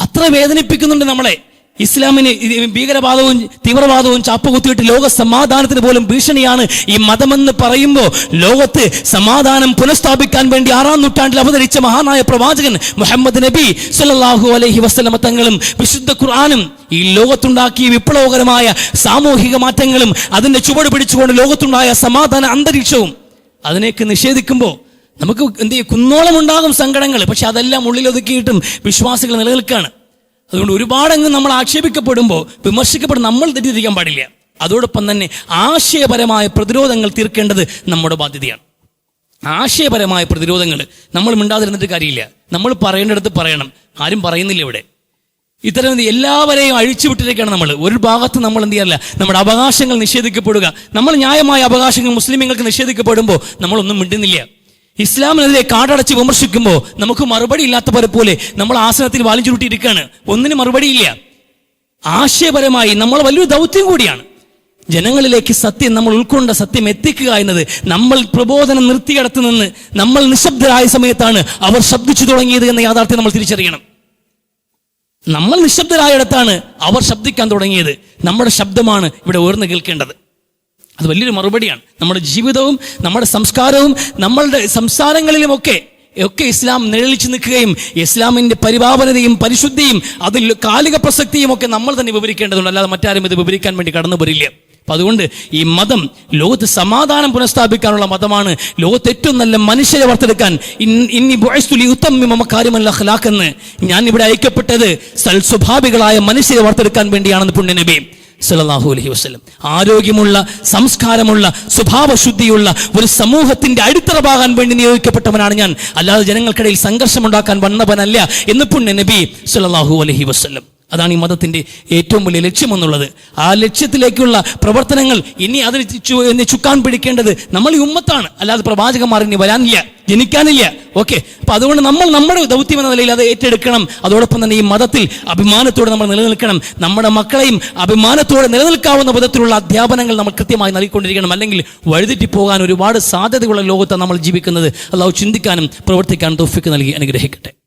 അത്ര വേദനിപ്പിക്കുന്നുണ്ട് നമ്മളെ. ഇസ്ലാമിന് ഭീകരവാദവും തീവ്രവാദവും ചാപ്പുകുത്തിയിട്ട് ലോക സമാധാനത്തിന് പോലും ഭീഷണിയാണ് ഈ മതമെന്ന് പറയുമ്പോൾ ലോകത്ത് സമാധാനം പുനഃസ്ഥാപിക്കാൻ വേണ്ടി ആറാം നൂറ്റാണ്ടിൽ അവതരിച്ച മഹാനായ പ്രവാചകൻ മുഹമ്മദ് നബി സുല്ലാഹു അലഹി വസല്ലമ തങ്ങളും വിശുദ്ധ ഖുർആാനും ഈ ലോകത്തുണ്ടാക്കിയ വിപ്ലവകരമായ സാമൂഹിക മാറ്റങ്ങളും അതിന്റെ ചുവട് പിടിച്ചുകൊണ്ട് ലോകത്തുണ്ടായ സമാധാന അന്തരീക്ഷവും അതിനേക്ക് നിഷേധിക്കുമ്പോൾ നമുക്ക് എന്ത് കുന്നോളം ഉണ്ടാകും സങ്കടങ്ങൾ പക്ഷെ അതെല്ലാം ഉള്ളിലൊതുക്കിയിട്ടും വിശ്വാസികൾ നിലനിൽക്കുകയാണ്. അതുകൊണ്ട് ഒരുപാടങ്ങ് നമ്മൾ ആക്ഷേപിക്കപ്പെടുമ്പോൾ വിമർശിക്കപ്പെടും നമ്മൾ തെറ്റിദ്ധരിക്കാൻ പാടില്ല. അതോടൊപ്പം തന്നെ ആശയപരമായ പ്രതിരോധങ്ങൾ തീർക്കേണ്ടത് നമ്മുടെ ബാധ്യതയാണ്. ആശയപരമായ പ്രതിരോധങ്ങൾ നമ്മൾ മിണ്ടാതിരുന്നിട്ട് കാര്യമില്ല. നമ്മൾ പറയേണ്ടടുത്ത് പറയണം. ആരും പറയുന്നില്ല ഇവിടെ. ഇത്തരം എല്ലാവരെയും അഴിച്ചുവിട്ടിരിക്കുകയാണ് നമ്മൾ. ഒരു ഭാഗത്ത് നമ്മൾ എന്ത് ചെയ്യാറില്ല? നമ്മുടെ അവകാശങ്ങൾ നിഷേധിക്കപ്പെടുക. നമ്മൾ ന്യായമായ അവകാശങ്ങൾ മുസ്ലിമുകൾക്ക് നിഷേധിക്കപ്പെടുമ്പോൾ നമ്മളൊന്നും മിണ്ടുന്നില്ല. ഇസ്ലാമിനെതിരെ കാടടച്ച് വിമർശിക്കുമ്പോൾ നമുക്ക് മറുപടി ഇല്ലാത്ത പോലെ പോലെ നമ്മൾ ആസനത്തിൽ വാലും ചുരുട്ടിയിരിക്കുകയാണ്. ഒന്നിനും മറുപടിയില്ല ആശയപരമായി നമ്മൾ വലിയൊരു ദൗത്യം കൂടിയാണ്. ജനങ്ങളിലേക്ക് സത്യം നമ്മൾ ഉൾക്കൊണ്ട സത്യം എത്തിക്കുക എന്നത് നമ്മൾ പ്രബോധനം നിർത്തിയിടത്ത് നിന്ന് നമ്മൾ നിശബ്ദരായ സമയത്താണ് അവർ ശബ്ദിച്ചു തുടങ്ങിയത് എന്ന യാഥാർത്ഥ്യം നമ്മൾ തിരിച്ചറിയണം. നമ്മൾ നിശബ്ദരായ ഇടത്താണ് അവർ ശബ്ദിക്കാൻ തുടങ്ങിയത്. നമ്മുടെ ശബ്ദമാണ് ഇവിടെ ഉയർന്നു കേൾക്കേണ്ടത്. അത് വലിയൊരു മറുപടിയാണ്. നമ്മുടെ ജീവിതവും നമ്മുടെ സംസ്കാരവും നമ്മളുടെ സംസാരങ്ങളിലുമൊക്കെ ഒക്കെ ഇസ്ലാം നിഴലിച്ചു നിൽക്കുകയും ഇസ്ലാമിന്റെ പരിപാവനതയും പരിശുദ്ധിയും അതിൽ കാലിക പ്രസക്തിയും ഒക്കെ നമ്മൾ തന്നെ വിവരിക്കേണ്ടതുണ്ട്. അല്ലാതെ മറ്റാരും ഇത് വിവരിക്കാൻ വേണ്ടി കടന്നു വരില്ല അപ്പൊ അതുകൊണ്ട് ഈ മതം ലോകത്ത് സമാധാനം പുനഃസ്ഥാപിക്കാനുള്ള മതമാണ് ലോകത്ത് ഏറ്റവും നല്ല മനുഷ്യരെ വാർത്തെടുക്കാൻ ഇനി ഇന്നി ബുഅസ്തുലി ഹലാഖെന്ന് ഞാൻ ഇവിടെ അയക്കപ്പെട്ടത് സൽസ്വഭാവികളായ മനുഷ്യരെ വാർത്തെടുക്കാൻ വേണ്ടിയാണെന്ന് പുണ്യനബി. സല്ലല്ലാഹു അലഹി വസ്ലം ആരോഗ്യമുള്ള സംസ്കാരമുള്ള സ്വഭാവശുദ്ധിയുള്ള ഒരു സമൂഹത്തിന്റെ അടിത്തറവാകാൻ വേണ്ടി നിയോഗിക്കപ്പെട്ടവനാണ് ഞാൻ. അല്ലാതെ ജനങ്ങൾക്കിടയിൽ സംഘർഷമുണ്ടാക്കാൻ വന്നവനല്ല എന്ന് പുണ്യ നബി സലാഹു അലഹി വസല്ലം. അതാണ് ഈ മതത്തിന്റെ ഏറ്റവും വലിയ ലക്ഷ്യമെന്നുള്ളത്. ആ ലക്ഷ്യത്തിലേക്കുള്ള പ്രവർത്തനങ്ങൾ ഇനി ഇനി ചുക്കാൻ പിടിക്കേണ്ടത് നമ്മൾ ഈ ഉമ്മത്താണ്. അല്ലാതെ പ്രവാചകന്മാർ ഇനി വരാനില്ല ജനിക്കാനില്ല. ഓക്കെ അപ്പൊ അതുകൊണ്ട് നമ്മൾ നമ്മുടെ ദൗത്യം എന്ന നിലയിൽ അത് ഏറ്റെടുക്കണം. അതോടൊപ്പം തന്നെ ഈ മതത്തിൽ അഭിമാനത്തോടെ നമ്മൾ നിലനിൽക്കണം. നമ്മുടെ മക്കളെയും അഭിമാനത്തോടെ നിലനിൽക്കാവുന്ന വിധത്തിലുള്ള അധ്യാപനങ്ങൾ നമ്മൾ കൃത്യമായി നൽകിക്കൊണ്ടിരിക്കണം. അല്ലെങ്കിൽ വഴുതിറ്റി പോകാൻ ഒരുപാട് സാധ്യതകളുള്ള ലോകത്താണ് നമ്മൾ ജീവിക്കുന്നത്. അല്ലാതെ ചിന്തിക്കാനും പ്രവർത്തിക്കാനും തൊഫിക്ക് നൽകി അനുഗ്രഹിക്കട്ടെ.